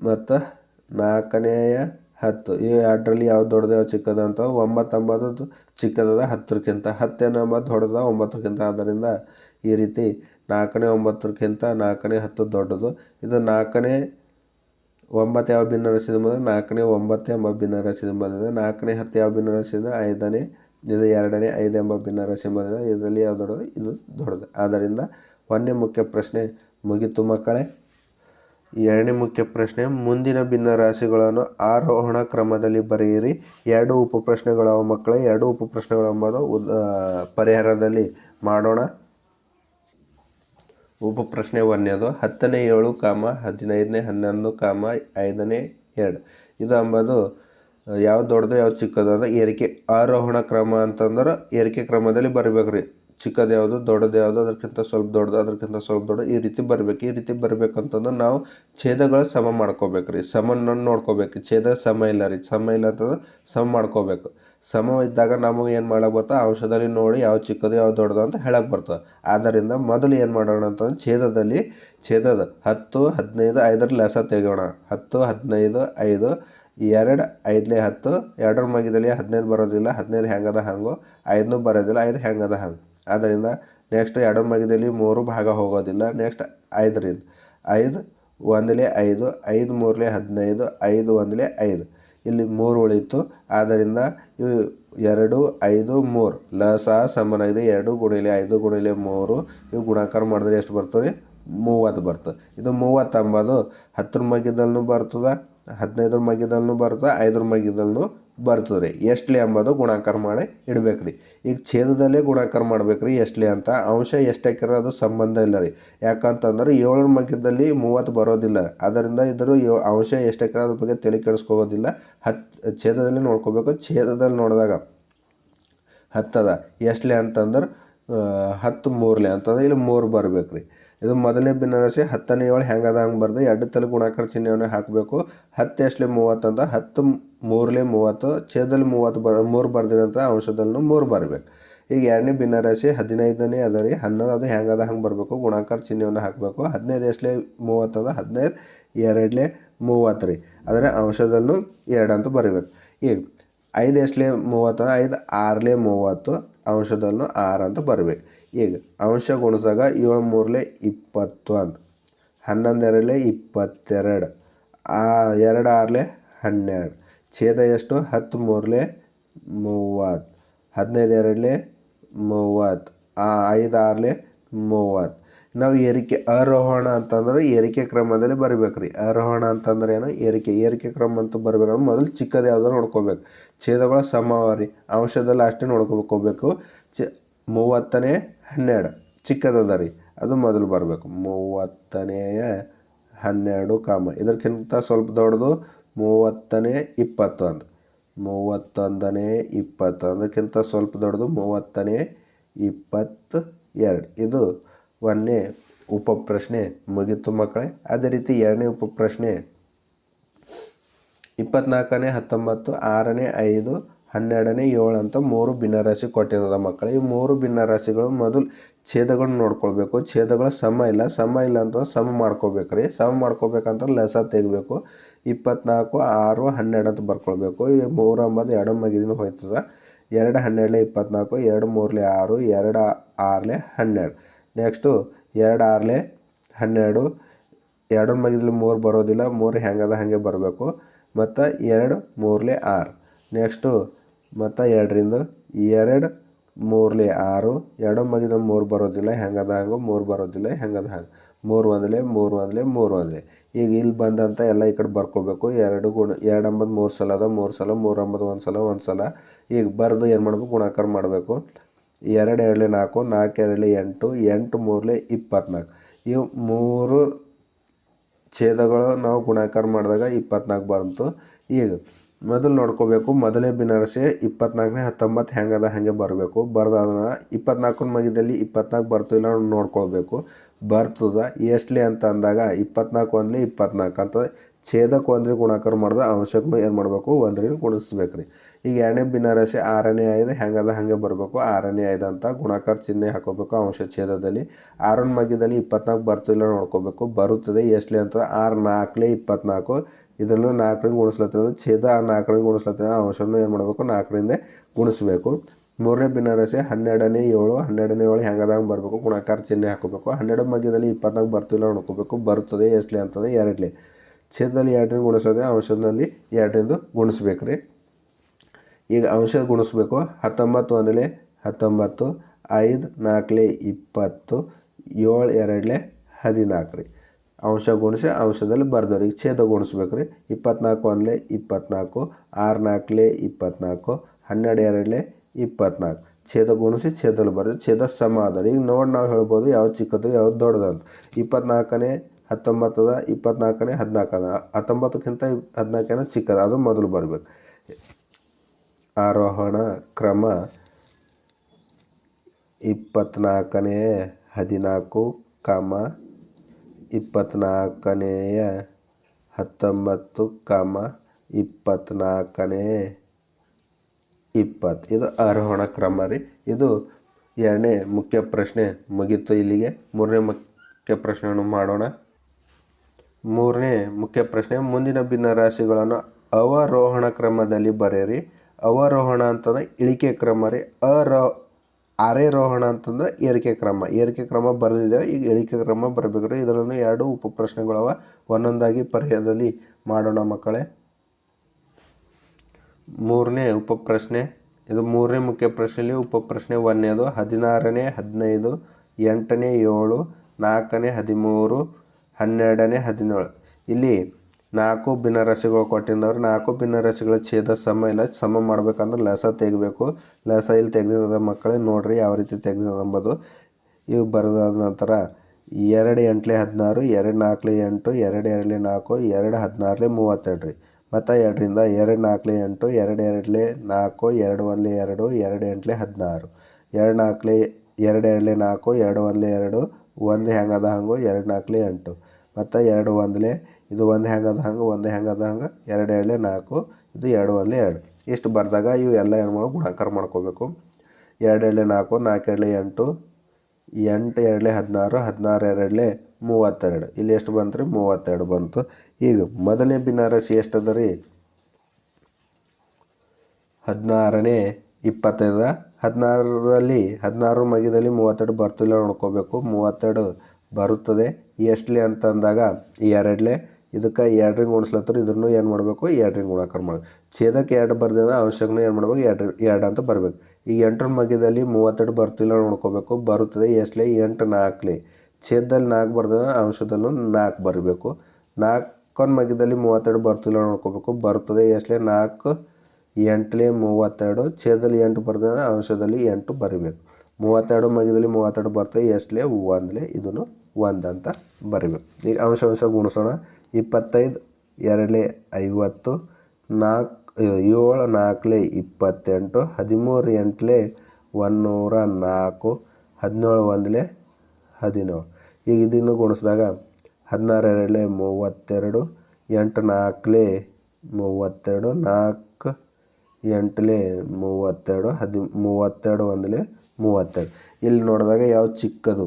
ಮತ್ತು ನಾಲ್ಕನೆಯ ಹತ್ತು. ಈ ಎರಡರಲ್ಲಿ ಯಾವ್ದು ದೊಡ್ಡದು ಚಿಕ್ಕದು ಅಂತ ಒಂಬತ್ತು ಅಂಬದು ಚಿಕ್ಕದದ ಹತ್ತರಕ್ಕಿಂತ. ಹತ್ತೇನು ಎಂಬತ್ತು ದೊಡ್ಡದ ಒಂಬತ್ತಕ್ಕಿಂತ ಆದ್ದರಿಂದ ಈ ರೀತಿ ನಾಲ್ಕನೇ ಒಂಬತ್ತಕ್ಕಿಂತ ನಾಲ್ಕನೇ ಹತ್ತು ದೊಡ್ಡದು. ಇದು ನಾಲ್ಕನೇ ಒಂಬತ್ತು ಯಾವ ಭಿನ್ನರಾಶಿಯಿಂದ ಬಂದಿದೆ ನಾಲ್ಕನೇ ಒಂಬತ್ತು ಎಂಬ ಭಿನ್ನರಾಶಿಯಿಂದ ಬಂದಿದೆ ನಾಲ್ಕನೇ ಹತ್ತು ಯಾವ ಭಿನ್ನರಾಶಿಯಿಂದ ಐದನೇ. ಇದು ಎರಡನೇ, ಐದು ಎಂಬ ಭಿನ್ನರಾಶಿ ಬಂದಿದೆ ಇದರಲ್ಲಿ ಯಾವ ದೊಡ್ಡದು? ಇದು ದೊಡ್ಡದು. ಆದ್ದರಿಂದ ಒಂದೇ ಮುಖ್ಯ ಪ್ರಶ್ನೆ ಮುಗಿತು ಮಕ್ಕಳೇ. ಎರಡನೇ ಮುಖ್ಯ ಪ್ರಶ್ನೆ, ಮುಂದಿನ ಭಿನ್ನ ರಾಶಿಗಳನ್ನು ಆರೋಹಣ ಕ್ರಮದಲ್ಲಿ ಬರೆಯಿರಿ. ಎರಡು ಉಪಪ್ರಶ್ನೆಗಳವ ಮಕ್ಕಳೇ, ಎರಡು ಉಪಪ್ರಶ್ನೆಗಳೆಂಬುದು ಉದ ಪರಿಹಾರದಲ್ಲಿ ಮಾಡೋಣ. ಉಪಪ್ರಶ್ನೆ ಒಂದನೇದು, ಹತ್ತನೇ ಏಳು ಕಾಮ, ಹದಿನೈದನೇ ಹನ್ನೊಂದು ಕಾಮ, ಐದನೇ ಎರಡು ಇದು ಅಂಬೋದು ಯಾವ್ದು ದೊಡ್ಡದು, ಯಾವ್ದು ಚಿಕ್ಕದು ಅಂದ್ರೆ ಏರಿಕೆ, ಆರೋಹಣ ಕ್ರಮ ಅಂತಂದ್ರೆ ಏರಿಕೆ ಕ್ರಮದಲ್ಲಿ ಬರಬೇಕು ರೀ ಚಿಕ್ಕದು ಯಾವುದು, ದೊಡ್ಡದು ಯಾವುದು, ಅದಕ್ಕಿಂತ ಸ್ವಲ್ಪ ದೊಡ್ಡದು, ಅದಕ್ಕಿಂತ ಸ್ವಲ್ಪ ದೊಡ್ಡ ಈ ರೀತಿ ಬರಬೇಕು. ಈ ರೀತಿ ಬರ್ಬೇಕಂತಂದ್ರೆ ನಾವು ಛೇದಗಳ ಸಮ ಮಾಡ್ಕೋಬೇಕು ರೀ. ಸಮನ ನೋಡ್ಕೋಬೇಕು. ಛೇದ ಸಮ ಇಲ್ಲ ರೀ. ಸಮ ಇಲ್ಲ ಅಂತಂದ್ರೆ ಸಮ ಮಾಡ್ಕೋಬೇಕು. ಸಮ ಇದ್ದಾಗ ನಮಗೆ ಏನು ಮಾಡೋಕೆ ಬರ್ತದೆ? ಅಂಶದಲ್ಲಿ ನೋಡಿ ಯಾವ ಚಿಕ್ಕದು, ಯಾವ ದೊಡ್ಡದು ಅಂತ ಹೇಳಕ್ಕೆ ಬರ್ತದೆ. ಆದ್ದರಿಂದ ಮೊದಲು ಏನು ಮಾಡೋಣ ಅಂತಂದ್ರೆ ಛೇದದಲ್ಲಿ ಛೇದದ ಹತ್ತು, ಹದಿನೈದು ಐದರ ಲೆಸ ತೆಗೋಣ ಹತ್ತು, ಹದಿನೈದು, ಐದು, ಎರಡು, ಐದಲೇ ಹತ್ತು. ಎರಡರ ಮಗಿದಲ್ಲಿ ಹದಿನೈದು ಬರೋದಿಲ್ಲ. ಹದಿನೈದು ಹೆಂಗದ ಹಂಗು? ಐದನ್ನೂ ಬರೋದಿಲ್ಲ. ಐದು ಹೆಂಗದ ಹಂಗೆ? ಆದ್ದರಿಂದ ನೆಕ್ಸ್ಟ್ ಎರಡರ ಮಧ್ಯದಲ್ಲಿ ಮೂರು ಭಾಗ ಹೋಗೋದಿಲ್ಲ. ನೆಕ್ಸ್ಟ್ ಐದರಿಂದ ಐದು, ಒಂದಲೇ ಐದು ಐದು ಮೂರಲೇ ಹದಿನೈದು, ಐದು ಒಂದಲೇ ಐದು. ಇಲ್ಲಿ ಮೂರು ಉಳಿತು ಆದ್ದರಿಂದ ಇವು ಎರಡು, ಐದು, ಮೂರು. ಲಸ ಸಹ ಇದೆ ಎರಡು ಗುಣಿಲೆ ಐದು ಗುಣಿಲೆ ಮೂರು. ಇವು ಗುಣಾಕಾರ ಮಾಡಿದ್ರೆ ಎಷ್ಟು ಬರ್ತದೆ? ಮೂವತ್ತು ಬರ್ತದೆ. ಇದು ಮೂವತ್ತು ಅಂಬೋದು ಹತ್ತರ ಮಗ್ಗಿದಲ್ಲೂ ಬರ್ತದೆ. ಹದಿನೈದರ ಮಗ್ಗಿದಲ್ಲೂ ಬರ್ತದೆ. ಐದರ ಮಧ್ಯದಲ್ಲೂ ಬರ್ತದೆ. ಎಷ್ಟಲಿ ಅಂಬೋದು ಗುಣಾಕಾರ ಮಾಡಿ ಇಡ್ಬೇಕು ರೀ ಈಗ ಛೇದದಲ್ಲೇ ಗುಣಾಕಾರ ಮಾಡ್ಬೇಕು ರೀ ಎಷ್ಟಲಿ ಅಂತ. ಅಂಶ ಅದು ಸಂಬಂಧ ಇಲ್ಲ ರೀ ಯಾಕಂತಂದ್ರೆ ಏಳರ ಮಧ್ಯದಲ್ಲಿ ಮೂವತ್ತು ಬರೋದಿಲ್ಲ. ಅದರಿಂದ ಇದ್ರ ಅಂಶ ಎಷ್ಟಾಕಿರೋ ಅದ್ರ ಬಗ್ಗೆ ತಲೆ ಕೆಡಿಸ್ಕೋಬೋದಿಲ್ಲ ಹತ್ತು ಛೇದದಲ್ಲಿ ನೋಡ್ಕೋಬೇಕು. ಛೇದದಲ್ಲಿ ನೋಡಿದಾಗ ಹತ್ತದ. ಎಷ್ಟಲೆ ಅಂತಂದ್ರೆ ಹತ್ತು ಮೂರಲೆ ಅಂತಂದ್ರೆ ಇಲ್ಲಿ ಮೂರು ಬರಬೇಕು ರೀ ಇದು ಮೊದಲನೇ ಭಿನ್ನರಾಶಿ ಹತ್ತನೇ ಏಳು ಹೆಂಗದ ಹಂಗೆ ಬರ್ದು ಎರಡು ತಲೆ ಗುಣಾಕಾರ ಚಿಹ್ನೆಯನ್ನು ಹಾಕಬೇಕು. ಹತ್ತು ಎಷ್ಟಲೆ ಮೂವತ್ತು ಅಂತ, ಹತ್ತು ಮೂರಲೆ ಮೂವತ್ತು ಛೇದಲ್ಲಿ ಮೂವತ್ತು ಬರ, ಮೂರು ಬರ್ದಿರಂತ ಅಂಶದಲ್ಲೂ ಮೂರು ಬರಬೇಕು. ಈಗ ಎರಡನೇ ಭಿನ್ನರಾಶಿ ಹದಿನೈದನೇ ಅದ ರೀ, ಹನ್ನೊಂದು ಅದು ಹೆಂಗದ ಹಂಗೆ ಬರಬೇಕು. ಗುಣಾಕಾರ ಚಿಹ್ನೆಯನ್ನು ಹಾಕಬೇಕು. ಹದಿನೈದು ಎಷ್ಟಲೆ ಮೂವತ್ತು ಅದ, ಹದಿನೈದು ಎರಡಲೆ ಮೂವತ್ತು ರೀ. ಅದರ ಅಂಶದಲ್ಲೂ ಎರಡು ಅಂತ ಬರೀಬೇಕು. ಈಗ ಐದು ಎಷ್ಟಲೆ ಮೂವತ್ತು, ಐದು ಆರಲೆ ಮೂವತ್ತು ಅಂಶದಲ್ಲೂ ಆರು ಅಂತ ಬರಬೇಕು. ಈಗ ಅಂಶ ಗುಣಿಸಾಗ ಏಳು ಮೂರಲೆ ಇಪ್ಪತ್ತೊಂದು. ಹನ್ನೊಂದೆರಡಲೆ ಇಪ್ಪತ್ತೆರಡು. ಆ, ಎರಡು ಆರಲೆ ಹನ್ನೆರಡು. ಛೇದ ಎಷ್ಟು? ಹತ್ತು ಮೂರಲೆ ಮೂವತ್ತು. ಹದಿನೈದು ಎರಡಲೆ ಮೂವತ್ತು. ಆ, ಐದು ಆರಲೆ ಮೂವತ್ತು. ನಾವು ಏರಿಕೆ ಆರೋಹಣ ಅಂತಂದ್ರೆ ಏರಿಕೆ ಕ್ರಮದಲ್ಲಿ ಬರಬೇಕು ರೀ ಆರೋಹಣ ಅಂತಂದ್ರೆ ಏನು? ಏರಿಕೆ. ಏರಿಕೆ ಕ್ರಮ ಅಂತ ಬರಬೇಕಂದ್ರೆ ಮೊದಲು ಚಿಕ್ಕದು ಯಾವ್ದಾರು ನೋಡ್ಕೋಬೇಕು. ಛೇದಗಳ ಸಮವಾರಿ ರೀ. ಅಂಶದಲ್ಲಿ ಅಷ್ಟೇ ನೋಡ್ಕೋಬೇಕು. ಚ ಮೂವತ್ತನೇ ಹನ್ನೆರಡು. ಚಿಕ್ಕದದ ರೀ. ಅದು ಮೊದಲು ಬರಬೇಕು. ಮೂವತ್ತನೆಯ ಹನ್ನೆರಡು ಕಾಮ. ಇದಕ್ಕಿಂತ ಸ್ವಲ್ಪ ದೊಡ್ಡದು ಮೂವತ್ತನೇ ಇಪ್ಪತ್ತೊಂದು ಮೂವತ್ತೊಂದನೇ ಇಪ್ಪತ್ತು ಅದಕ್ಕಿಂತ ಸ್ವಲ್ಪ ದೊಡ್ಡದು ಮೂವತ್ತನೇ ಇಪ್ಪತ್ತು ಎರಡು ಇದು ಒಂದನೇ ಉಪಪ್ರಶ್ನೆ ಮುಗೀತು ಮಕ್ಕಳೇ. ಅದೇ ರೀತಿ ಎರಡನೇ ಉಪಪ್ರಶ್ನೆ ಇಪ್ಪತ್ನಾಲ್ಕನೇ, ಹತ್ತೊಂಬತ್ತು, ಆರನೇ, ಐದು ಹನ್ನೆರಡನೇ ಏಳು ಅಂತ ಮೂರು ಭಿನ್ನರಾಶಿ ಕೊಟ್ಟಿರೋದ ಮಕ್ಕಳು. ಈ ಮೂರು ಭಿನ್ನರಾಶಿಗಳು ಮೊದಲು ಛೇದಗಳನ್ನ ನೋಡ್ಕೊಳ್ಬೇಕು. ಛೇದಗಳು ಸಮ ಇಲ್ಲ. ಸಮ ಇಲ್ಲ ಅಂತ ಸಮ ಮಾಡ್ಕೋಬೇಕು ರೀ ಸಮ ಮಾಡ್ಕೋಬೇಕಂತ ಲೆಸ ತೆಗಿಬೇಕು. ಇಪ್ಪತ್ನಾಲ್ಕು, ಆರು, ಹನ್ನೆರಡು ಅಂತ ಬರ್ಕೊಳ್ಬೇಕು. ಈ ಮೂರು ಅಂಬದು ಎರಡು ಮಗಿದಿನ ಹೋಯ್ತದ. ಎರಡು ಹನ್ನೆರಡಲೆ ಇಪ್ಪತ್ನಾಲ್ಕು, ಎರಡು ಮೂರಲೆ ಆರು, ಎರಡು ಆರಲೆ ಹನ್ನೆರಡು. ನೆಕ್ಸ್ಟು ಎರಡು ಆರಲೆ ಹನ್ನೆರಡು. ಎರಡು ಮಗಿದಲ್ಲಿ ಮೂರು ಬರೋದಿಲ್ಲ. ಮೂರು ಹೆಂಗದ ಹಾಗೆ ಬರಬೇಕು. ಮತ್ತು ಎರಡು ಮೂರಲೆ ಆರು. ನೆಕ್ಸ್ಟು ಮತ್ತು ಎರಡರಿಂದ ಎರಡು, ಮೂರಲೆ ಆರು, ಎರಡು ಮಗಿದ ಮೂರು ಬರೋದಿಲ್ಲ, ಹೆಂಗದ ಹಂಗೆ? ಮೂರು ಬರೋದಿಲ್ಲ, ಹೆಂಗದ ಹಂಗೆ? ಮೂರು ಒಂದಲೆ ಮೂರು ಒಂದಲೆ ಮೂರು ಒಂದಲೆ. ಈಗ ಇಲ್ಲಿ ಬಂದಂಥ ಎಲ್ಲ ಈ ಕಡೆ ಬರ್ಕೋಬೇಕು. ಎರಡು ಗುಣ, ಎರಡು ಅಂಬದು ಮೂರು ಸಲ ಅದ, ಮೂರು ಸಲ, ಮೂರು ಅಂಬದು ಒಂದು ಸಲ ಒಂದು ಸಲ. ಈಗ ಬರೆದು ಏನು ಮಾಡಬೇಕು? ಗುಣಾಕಾರ ಮಾಡಬೇಕು. ಎರಡು, ಎರಡಲೆ ನಾಲ್ಕು ನಾಲ್ಕು, ಎರಡಲೆ ಎಂಟು ಎಂಟು, ಮೂರಲೆ ಇಪ್ಪತ್ನಾಲ್ಕು. ಇವು ಮೂರು ಛೇದಗಳು ನಾವು ಗುಣಾಕಾರ ಮಾಡಿದಾಗ ಇಪ್ಪತ್ನಾಲ್ಕು ಬಂತು ಈಗ ಮೊದಲು ನೋಡ್ಕೋಬೇಕು. ಮೊದಲೇ ಬಿನಾರಸೆ, ಇಪ್ಪತ್ನಾಲ್ಕನೇ ಹತ್ತೊಂಬತ್ತು ಹೆಂಗದ ಹಾಗೆ ಬರಬೇಕು. ಬರ್ದಾದ ಇಪ್ಪತ್ನಾಲ್ಕನ ಮಧ್ಯದಲ್ಲಿ ಇಪ್ಪತ್ನಾಲ್ಕು ಬರ್ತಿಲ್ಲ ನೋಡ್ಕೊಳ್ಬೇಕು. ಬರ್ತದ, ಎಷ್ಟಲಿ ಅಂತ ಅಂದಾಗ ಇಪ್ಪತ್ನಾಲ್ಕು ಒಂದಲಿ ಇಪ್ಪತ್ನಾಲ್ಕು ಅಂತ ಛೇದಕ್ಕೆ ಒಂದ್ರಿ ಗುಣಾಕಾರ ಮಾಡಿದ್ರೆ ಅಂಶಕ್ಕೂ ಏನು ಮಾಡಬೇಕು? ಒಂದ್ರಿ ಗುಣಿಸ್ಬೇಕು ರೀ ಈಗ ಎರಡನೇ ಬಿನಾರಸೆ ಆರನೇ ಐದು ಹೆಂಗದ ಹಾಗೆ ಬರಬೇಕು? ಆರನೇ ಐದು ಅಂತ ಗುಣಾಕಾರ ಚಿಹ್ನೆ ಹಾಕೋಬೇಕು ಅಂಶ ಛೇದದಲ್ಲಿ. ಆರನ ಮಧ್ಯದಲ್ಲಿ ಇಪ್ಪತ್ನಾಲ್ಕು ಬರ್ತಿಲ್ಲ ನೋಡ್ಕೋಬೇಕು ಬರುತ್ತದೆ ಎಷ್ಟಲಿ ಅಂತ? ಆರು ನಾಲ್ಕಲೇ ಇಪ್ಪತ್ನಾಲ್ಕು. ಇದನ್ನು ನಾಲ್ಕರಿಂದ ಗುಣಿಸ್ಲತ್ತಿನ ಛೇದ ನಾಲ್ಕರಿಂದ ಗುಣಿಸ್ಲತ್ತಿನ ಅಂಶವನ್ನು ಏನು ಮಾಡಬೇಕು? ನಾಲ್ಕರಿಂದ ಗುಣಿಸ್ಬೇಕು. ಮೂರನೇ ಭಿನ್ನರಾಶಿ ಹನ್ನೆರಡನೇ ಏಳು. ಹನ್ನೆರಡನೇ ಏಳು ಹೆಂಗದಾಗ ಬರಬೇಕು? ಗುಣಾಕಾರ ಚಿಹ್ನೆ ಹಾಕೋಬೇಕು ಹನ್ನೆರಡು ಮಧ್ಯದಲ್ಲಿ ಇಪ್ಪತ್ನಾಲ್ಕು ಬರ್ತಿಲ್ಲ ನೋಡ್ಕೋಬೇಕು. ಬರುತ್ತದೆ ಎಷ್ಟಲಿ ಅಂತಂದ್ರೆ ಎರಡಲಿ. ಛೇದದಲ್ಲಿ ಎರಡರಿಂದ ಗುಣಿಸೋದೆ ಅಂಶದಲ್ಲಿ ಎರಡರಿಂದ ಗುಣಿಸ್ಬೇಕು ರೀ. ಈಗ ಅಂಶ ಗುಣಿಸ್ಬೇಕು. ಹತ್ತೊಂಬತ್ತು ಒಂದಲೇ ಹತ್ತೊಂಬತ್ತು, ಐದು ನಾಲ್ಕಲೇ ಇಪ್ಪತ್ತು, ಏಳು ಎರಡಲೇ ಹದಿನಾಲ್ಕು ರೀ. ಅಂಶ ಗುಣಿಸಿ ಅಂಶದಲ್ಲಿ ಬರ್ದವ್ರಿ ಈಗ ಛೇದ ಗುಣಿಸ್ಬೇಕು ರೀ ಇಪ್ಪತ್ನಾಲ್ಕು ಒಂದಲೇ ಇಪ್ಪತ್ನಾಲ್ಕು ಆರು ನಾಲ್ಕಲೇ ಇಪ್ಪತ್ನಾಲ್ಕು ಹನ್ನೆರಡು ಎರಡಲೇ ಇಪ್ಪತ್ನಾಲ್ಕು. ಛೇದ ಗುಣಿಸಿ ಛೇದಲ್ಲಿ ಬರೋದು ಛೇದ ಸಮ ಅದ. ಈಗ ನೋಡಿ ನಾವು ಹೇಳ್ಬೋದು ಯಾವ್ದು ಚಿಕ್ಕದು, ಯಾವ್ದು ದೊಡ್ಡದಂತ. ಇಪ್ಪತ್ನಾಲ್ಕನೇ ಹತ್ತೊಂಬತ್ತದ, ಇಪ್ಪತ್ನಾಲ್ಕನೇ ಹದಿನಾಲ್ಕದ. ಹತ್ತೊಂಬತ್ತಕ್ಕಿಂತ ಹದಿನಾಲ್ಕನೇ ಚಿಕ್ಕದ. ಅದು ಮೊದಲು ಬರಬೇಕು. ಆರೋಹಣ ಕ್ರಮ ಇಪ್ಪತ್ನಾಲ್ಕನೇ ಹದಿನಾಲ್ಕು, ಕಾಮ ಇಪ್ಪತ್ನಾಲ್ಕನೆಯ ಹತ್ತೊಂಬತ್ತು ಕಾಮ ಇಪ್ಪತ್ನಾಲ್ಕನೇ ಇಪ್ಪತ್ತು. ಇದು ಆರೋಹಣ ಕ್ರಮ ರೀ. ಇದು ಎರಡನೇ ಮುಖ್ಯ ಪ್ರಶ್ನೆ ಮುಗೀತು ಇಲ್ಲಿಗೆ. ಮೂರನೇ ಮುಖ್ಯ ಪ್ರಶ್ನೆಯನ್ನು ಮಾಡೋಣ. ಮೂರನೇ ಮುಖ್ಯ ಪ್ರಶ್ನೆ, ಮುಂದಿನ ಭಿನ್ನರಾಶಿಗಳನ್ನು ಅವರೋಹಣ ಕ್ರಮದಲ್ಲಿ ಬರೆಯಿರಿ. ಅವರೋಹಣ ಅಂತಂದ್ರೆ ಇಳಿಕೆ ಕ್ರಮ ರೀ. ಅರೋ ಆರೇರೋಹಣ ಅಂತಂದ್ರೆ ಏರಿಕೆ ಕ್ರಮ. ಏರಿಕೆ ಕ್ರಮ ಬರೆದಿದ್ದೇವೆ ಈಗ ಇಳಿಕೆ ಕ್ರಮ ಬರಬೇಕು ಇದರಲ್ಲಿ ಎರಡು ಉಪ ಪ್ರಶ್ನೆಗಳವ. ಒಂದೊಂದಾಗಿ ಪರಿಹರದಲ್ಲಿ ಮಾಡೋಣ ಮಕ್ಕಳೇ. ಮೂರನೇ ಉಪ ಪ್ರಶ್ನೆ. ಇದು ಮೂರನೇ ಮುಖ್ಯ ಪ್ರಶ್ನೆಯಲ್ಲಿ ಉಪ ಪ್ರಶ್ನೆ ಒಂದನೇದು ಹದಿನಾರನೇ, ಹದಿನೈದು, ಎಂಟನೇ, ಏಳು, ನಾಲ್ಕನೇ, ಹದಿಮೂರು, ಹನ್ನೆರಡನೇ, ಹದಿನೇಳು. ಇಲ್ಲಿ ನಾಲ್ಕು ಭಿನ್ನರಾಶಿಗಳು ಕೊಟ್ಟಿದ್ದವ್ರು, ನಾಲ್ಕು ಭಿನ್ನರಾಶಿಗಳ ಛೇದ ಸಮ ಇಲ್ಲ, ಸಮ ಮಾಡ್ಬೇಕಂದ್ರೆ ಲಸ ತೆಗಿಬೇಕು. ಲಸ ಇಲ್ಲಿ ತೆಗೆದಿರೋದ ಮಕ್ಕಳೇ ನೋಡ್ರಿ ಯಾವ ರೀತಿ ತೆಗೆದಿರೋದು ಎಂಬುದು ಇವು ಬರೆದಾದ ನಂತರ, ಎರಡು ಎಂಟ್ಲೆ ಹದಿನಾರು, ಎರಡು ನಾಲ್ಕಲೆ ಎಂಟು, ಎರಡು ಎರಡಲೆ ನಾಲ್ಕು, ಎರಡು ಹದಿನಾರಲೆ ಮೂವತ್ತೆರಡು ರೀ. ಮತ್ತು ಎರಡರಿಂದ ಎರಡು ನಾಲ್ಕಲೆ ಎಂಟು, ಎರಡು ಎರಡಲೆ ನಾಲ್ಕು, ಎರಡು ಒಂದಲೆ ಎರಡು ಎರಡು ಎಂಟ್ಲೆ ಹದಿನಾರು. ಎರಡು ನಾಲ್ಕಲೆ, ಎರಡು ಎರಡಲೆ ನಾಲ್ಕು, ಎರಡು ಒಂದಲೆ ಎರಡು, ಒಂದು ಹೆಂಗದ ಹಂಗು, ಎರಡು ನಾಲ್ಕಲೆ ಎಂಟು. ಮತ್ತು ಎರಡು ಒಂದಲೆ. ಇದು ಒಂದು ಹೆಂಗದ ಹಂಗೆ, ಒಂದು ಹೆಂಗದ ಹಂಗೆ. ಎರಡು ಎರಡ್ಲೆ ನಾಲ್ಕು, ಇದು ಎರಡು ಒಂದಲೆ ಎರಡು. ಇಷ್ಟು ಬರೆದಾಗ ಇವು ಎಲ್ಲ ಏನು ಮಾಡೋ, ಗುಣಾಕಾರ ಮಾಡ್ಕೋಬೇಕು. ಎರಡು ಎರಡ್ಲೆ ನಾಲ್ಕು ನಾಲ್ಕು ಎರಡ್ಲೆ ಎಂಟು ಎಂಟು ಎರಡಲೆ ಹದಿನಾರು ಹದಿನಾರು ಎರಡಲೆ ಮೂವತ್ತೆರಡು. ಇಲ್ಲಿ ಎಷ್ಟು ಬಂತು ರೀ ಮೂವತ್ತೆರಡು ಬಂತು. ಈಗ ಮೊದಲನೇ ಭಿನ್ನಾರಾಶಿ ಎಷ್ಟದ ರೀ? ಹದಿನಾರನೇ ಇಪ್ಪತ್ತೈದ. ಹದಿನಾರರಲ್ಲಿ, ಹದಿನಾರು ಮಗಿದಲ್ಲಿ ಮೂವತ್ತೆರಡು ಬರ್ತಿಲ್ಲ ನೋಡ್ಕೋಬೇಕು. ಮೂವತ್ತೆರಡು ಬರುತ್ತದೆ. ಎಷ್ಟಲೆ ಅಂತಂದಾಗ ಎರಡ್ಲೆ. ಇದಕ್ಕೆ ಎರಡ್ರಿಂಗ್ ಗುಣಿಸ್ಲತ್ತರ ಇದನ್ನು ಏನು ಮಾಡಬೇಕು? ಎರಡ್ರಿಂಗ್ ಗುಣಾಕಾರ ಮಾಡಬೇಕು ಛೇದಕ್ಕೆ ಎರಡು ಬರ್ದಿಂದ ಅಂಶಕ್ಕೂ ಏನು ಮಾಡಬೇಕು? ಎರಡು ಎರಡು ಅಂತ ಬರಬೇಕು. ಈಗ ಎಂಟರ ಮಧ್ಯದಲ್ಲಿ ಮೂವತ್ತೆರಡು ಬರ್ತಿಲ್ಲ ನೋಡ್ಕೋಬೇಕು. ಬರುತ್ತದೆ ಎಷ್ಟಲೆ? ಎಂಟು ನಾಲ್ಕಲೆ. ಛೇದದಲ್ಲಿ ನಾಲ್ಕು ಬರ್ದಿಂದ ಅಂಶದಲ್ಲೂ ನಾಲ್ಕು ಬರಬೇಕು. ನಾಲ್ಕನ ಮಧ್ಯದಲ್ಲಿ ಮೂವತ್ತೆರಡು ಬರ್ತಿಲ್ಲ ನೋಡ್ಕೋಬೇಕು. ಬರುತ್ತದೆ ಎಷ್ಟಲೆ? ನಾಲ್ಕು, ಎಂಟ್ಲೆ ಮೂವತ್ತೆರಡು. ಛೇದದಲ್ಲಿ ಎಂಟು ಬರ್ದಿಂದ ಅಂಶದಲ್ಲಿ ಎಂಟು ಬರಿಬೇಕು. ಮೂವತ್ತೆರಡು ಮಧ್ಯದಲ್ಲಿ ಮೂವತ್ತೆರಡು ಬರ್ತದೆ. ಎಷ್ಟಲೆ? ಒಂದ್ಲೆ. ಇದನ್ನು ಒಂದು ಅಂತ ಬರಿಬೇಕು. ಈಗ ಅಂಶ ಅಂಶ ಗುಣಿಸೋಣ. ಇಪ್ಪತ್ತೈದು ಎರಡಲೇ ಐವತ್ತು, ನಾಲ್ಕು, ಏಳು ನಾಲ್ಕಲೇ ಇಪ್ಪತ್ತೆಂಟು, ಹದಿಮೂರು ಎಂಟಲೇ ಒಂದುನೂರ ನಾಲ್ಕು, ಹದಿನೇಳು ಒಂದಲೇ ಹದಿನೇಳು. ಈಗ ಇದನ್ನು ಗುಣಿಸಿದಾಗ ಹದಿನಾರು ಎರಡಲೇ ಮೂವತ್ತೆರಡು, ಎಂಟು ನಾಲ್ಕಲೇ ಮೂವತ್ತೆರಡು, ನಾಲ್ಕು ಎಂಟಲೇ ಮೂವತ್ತೆರಡು, ಹದಿ, ಮೂವತ್ತೆರಡು ಒಂದಲೇ ಮೂವತ್ತೆರಡು. ಇಲ್ಲಿ ನೋಡಿದಾಗ ಯಾವ ಚಿಕ್ಕದು?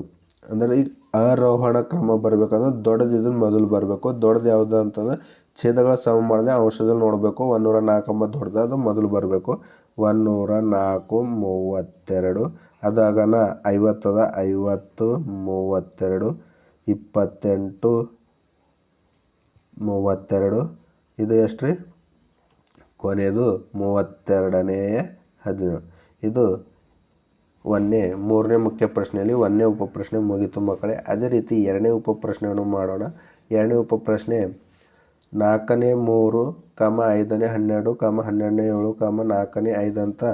ಅಂದರೆ ಈಗ ಆರೋಹಣ ಕ್ರಮ ಬರಬೇಕಂದ್ರೆ ದೊಡ್ಡದು ಇದನ್ನು ಮೊದಲು ಬರಬೇಕು. ದೊಡ್ಡದು ಯಾವುದು ಅಂತಂದ್ರೆ ಛೇದಗಳ ಸಮ ಮಾಡಿದೆ ಅಂಶದಲ್ಲಿ ನೋಡಬೇಕು. ಒಂದೂರ ನಾಲ್ಕು ಒಂಬತ್ತು ದೊಡ್ಡದು ಅದು ಮೊದಲು ಬರಬೇಕು. ಒಂದುನೂರ ನಾಲ್ಕು ಮೂವತ್ತೆರಡು. ಅದಾಗನ ಐವತ್ತದ ಐವತ್ತು ಮೂವತ್ತೆರಡು. ಇಪ್ಪತ್ತೆಂಟು ಮೂವತ್ತೆರಡು. ಇದು ಎಷ್ಟು ರೀ ಕೊನೆಯದು ಮೂವತ್ತೆರಡನೆಯ ಹದಿನೇಳು. ಇದು ಒಂದನೇ ಮೂರನೇ ಮುಖ್ಯ ಪ್ರಶ್ನೆಯಲ್ಲಿ ಒಂದನೇ ಉಪಪ್ರಶ್ನೆ ಮುಗೀತು ಮಕ್ಕಳೇ. ಅದೇ ರೀತಿ ಎರಡನೇ ಉಪಪ್ರಶ್ನೆಯನ್ನು ಮಾಡೋಣ. ಎರಡನೇ ಉಪಪ್ರಶ್ನೆ, ನಾಲ್ಕನೇ ಮೂರು, ಕಾಮ ಐದನೇ ಹನ್ನೆರಡು, ಕಾಮ ಹನ್ನೆರಡನೇ ಏಳು, ಕಾಮ ನಾಲ್ಕನೇ ಐದು ಅಂತ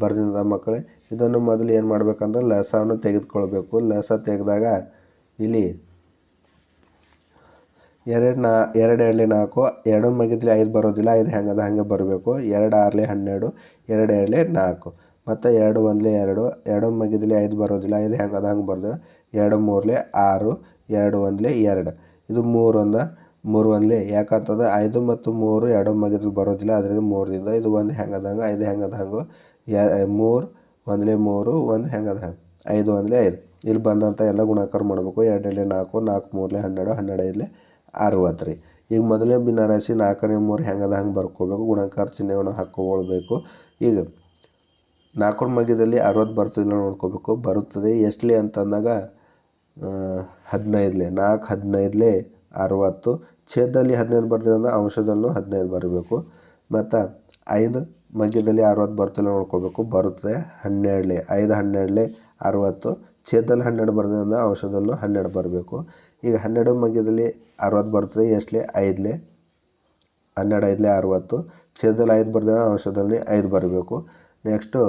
ಬರೆದಿದ್ದ ಮಕ್ಕಳೇ. ಇದನ್ನು ಮೊದಲು ಏನು ಮಾಡಬೇಕಂದ್ರೆ ಲಸವನ್ನು ತೆಗೆದುಕೊಳ್ಬೇಕು. ಲಸ ತೆಗೆದಾಗ ಇಲ್ಲಿ ಎರಡು ನಾ, ಎರಡು ಎರಡಲೆ ನಾಲ್ಕು, ಎರಡು ಮಗಿದ್ಲಿ ಐದು ಬರೋದಿಲ್ಲ, ಐದು ಹೆಂಗದ ಹಾಗೆ ಬರಬೇಕು. ಎರಡು ಆರಲೆ ಹನ್ನೆರಡು, ಎರಡು ಎರಡಲೆ ನಾಲ್ಕು. ಮತ್ತು ಎರಡು ಒಂದ್ಲಿ ಎರಡು ಎರಡು ಮಗಿದ್ಲಿ ಐದು ಬರೋದಿಲ್ಲ, ಐದು ಹೆಂಗದ ಹಂಗೆ ಬರ್ದು, ಎರಡು ಮೂರಲೆ ಆರು, ಎರಡು ಒಂದ್ಲೆ ಎರಡು. ಇದು ಮೂರು ಒಂದು ಮೂರು ಒಂದ್ಲೆ, ಯಾಕಂತಂದ್ರೆ ಐದು ಮತ್ತು ಮೂರು ಎರಡು ಮಗಿದ್ಲು ಬರೋದಿಲ್ಲ, ಅದರಿಂದ ಮೂರರಿಂದ ಇದು ಒಂದು ಅದ ಹಂಗೆ, ಐದು ಹ್ಯಾಂಗ ಹಂಗೆ ಎ ಮೂರು ಒಂದ್ಲಿ ಮೂರು, ಒಂದು ಅದ ಹಂಗೆ, ಐದು ಒಂದ್ಲಿ ಐದು. ಇಲ್ಲಿ ಬಂದಂಥ ಎಲ್ಲ ಗುಣಾಕಾರ ಮಾಡಬೇಕು ಎರಡಲೆ ನಾಲ್ಕು ನಾಲ್ಕು ಮೂರಲೆ ಹನ್ನೆರಡು ಹನ್ನೆರಡು ಐದಲೆ ಅರವತ್ತು ರೀ. ಈಗ ಮೊದಲೇ ಭಿನ್ನರಾಶಿ ನಾಲ್ಕನೇ ಮೂರು ಹೆಂಗದ ಹಂಗೆ ಬರ್ಕೋಬೇಕು, ಗುಣಾಕಾರ ಚಿಹ್ನೆಯನ್ನು ಹಾಕ್ಕೊಳ್ಬೇಕು ಈಗ ನಾಲ್ಕರ ಮಧ್ಯದಲ್ಲಿ ಅರವತ್ತು ಬರ್ತಿಲ್ಲ ನೋಡ್ಕೋಬೇಕು. ಬರುತ್ತದೆ ಎಷ್ಟಲೆ ಅಂತ ಅಂದಾಗ ಹದಿನೈದಲೆ ನಾಲ್ಕು ಹದಿನೈದಲೆ ಅರವತ್ತು. ಛೇದದಲ್ಲಿ ಹದಿನೈದು ಬರ್ತಿಲ್ಲ ಅಂದ್ರೆ ಅಂಶದಲ್ಲೂ ಹದಿನೈದು ಬರಬೇಕು. ಮತ್ತು ಐದು ಮಧ್ಯದಲ್ಲಿ ಅರವತ್ತು ಬರ್ತಿಲ್ಲ ನೋಡ್ಕೋಬೇಕು. ಬರುತ್ತೆ ಹನ್ನೆರಡಲೆ, ಐದು ಹನ್ನೆರಡಲೆ ಅರವತ್ತು. ಛೇದದಲ್ಲಿ ಹನ್ನೆರಡು ಬರೋದ್ರಿಂದ ಔಷಧದಲ್ಲೂ ಹನ್ನೆರಡು ಬರಬೇಕು. ಈಗ ಹನ್ನೆರಡು ಮಧ್ಯದಲ್ಲಿ ಅರವತ್ತು ಬರ್ತದೆ ಎಷ್ಟಲೆ ಐದಲೆ, ಹನ್ನೆರಡು ಐದಲೆ ಅರವತ್ತು. ಛೇದದಲ್ಲಿ ಐದು ಬರ್ತದೆ ಔಷಧದಲ್ಲಿ ಐದು ಬರಬೇಕು. ನೆಕ್ಸ್ಟು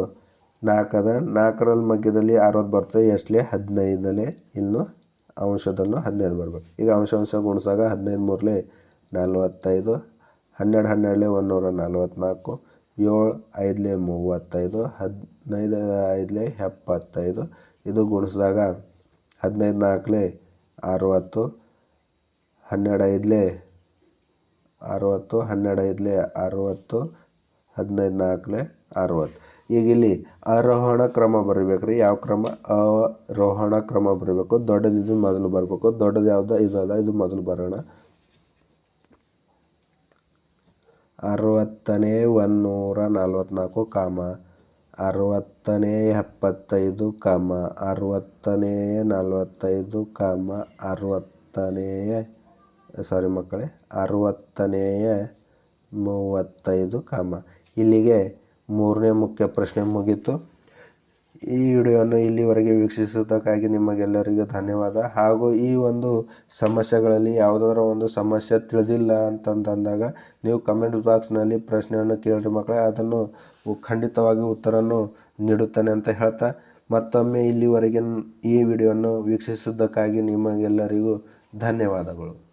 ನಾಲ್ಕದ ನಾಲ್ಕರಲ್ಲಿ ಮಧ್ಯದಲ್ಲಿ ಅರವತ್ತು ಬರ್ತದೆ ಎಷ್ಟಲೇ ಹದಿನೈದಲೇ ಇನ್ನು ಅಂಶದನ್ನು ಹದಿನೈದು ಬರಬೇಕು. ಈಗ ಅಂಶ ಅಂಶ ಗುಣಿಸಾಗ ಹದಿನೈದು ಮೂರಲೆ ನಲ್ವತ್ತೈದು, ಹನ್ನೆರಡು ಹನ್ನೆರಡಲೆ ಒಂದು ನೂರ ನಲ್ವತ್ತ್ನಾಲ್ಕು ಏಳು ಐದಲೇ ಮೂವತ್ತೈದು, ಹದಿನೈದು ಐದಲೇ ಎಪ್ಪತ್ತೈದು. ಇದು ಗುಣಿಸಿದಾಗ ಹದಿನೈದು ನಾಲ್ಕಲೇ ಅರವತ್ತು, ಹನ್ನೆರಡು ಐದಲೇ ಅರವತ್ತು, ಹನ್ನೆರಡು ಐದಲೇ ಅರವತ್ತು, ಹದಿನೈದು ನಾಲ್ಕಲೇ ಅರವತ್ತು. ಈಗ ಇಲ್ಲಿ ಆರೋಹಣ ಕ್ರಮ ಬರಬೇಕು ರೀ ಯಾವ ಕ್ರಮ? ಆರೋಹಣ ಕ್ರಮ ಬರಬೇಕು. ದೊಡ್ಡದಿದ್ದು ಮೊದಲು ಬರಬೇಕು. ದೊಡ್ಡದು ಯಾವುದು? ಇದು ಅದ. ಇದು ಮೊದಲು ಬರೋಣ. ಅರವತ್ತನೇ ಒಂದುನೂರ ನಲ್ವತ್ನಾಲ್ಕು ಕಾಮ. ಅರವತ್ತನೇ ಎಪ್ಪತ್ತೈದು ಕಾಮ. ಅರವತ್ತನೇ ನಲವತ್ತೈದು ಕಾಮ. ಅರವತ್ತನೆಯ ಸಾರಿ ಮಕ್ಕಳೇ. ಅರವತ್ತನೆಯ ಮೂವತ್ತೈದು ಕಾಮ. ಇಲ್ಲಿಗೆ ಮೂರನೇ ಮುಖ್ಯ ಪ್ರಶ್ನೆ ಮುಗೀತು. ಈ ವಿಡಿಯೋವನ್ನು ಇಲ್ಲಿವರೆಗೆ ವೀಕ್ಷಿಸಿದ್ದಕ್ಕಾಗಿ ನಿಮಗೆಲ್ಲರಿಗೂ ಧನ್ಯವಾದ. ಹಾಗೂ ಈ ಒಂದು ಸಮಸ್ಯೆಗಳಲ್ಲಿ ಯಾವುದಾದ್ರೂ ಒಂದು ಸಮಸ್ಯೆ ತಿಳಿದಿಲ್ಲ ಅಂತಂದಾಗ ನೀವು ಕಮೆಂಟ್ ಬಾಕ್ಸ್ನಲ್ಲಿ ಪ್ರಶ್ನೆಯನ್ನು ಕೇಳಿರಿ ಮಕ್ಕಳೇ. ಅದನ್ನು ಖಂಡಿತವಾಗಿ ಉತ್ತರವನ್ನು ನೀಡುತ್ತಾನೆ ಅಂತ ಹೇಳ್ತಾ ಮತ್ತೊಮ್ಮೆ ಇಲ್ಲಿವರೆಗೆ ಈ ವಿಡಿಯೋವನ್ನು ವೀಕ್ಷಿಸಿದ್ದಕ್ಕಾಗಿ ನಿಮಗೆಲ್ಲರಿಗೂ ಧನ್ಯವಾದಗಳು.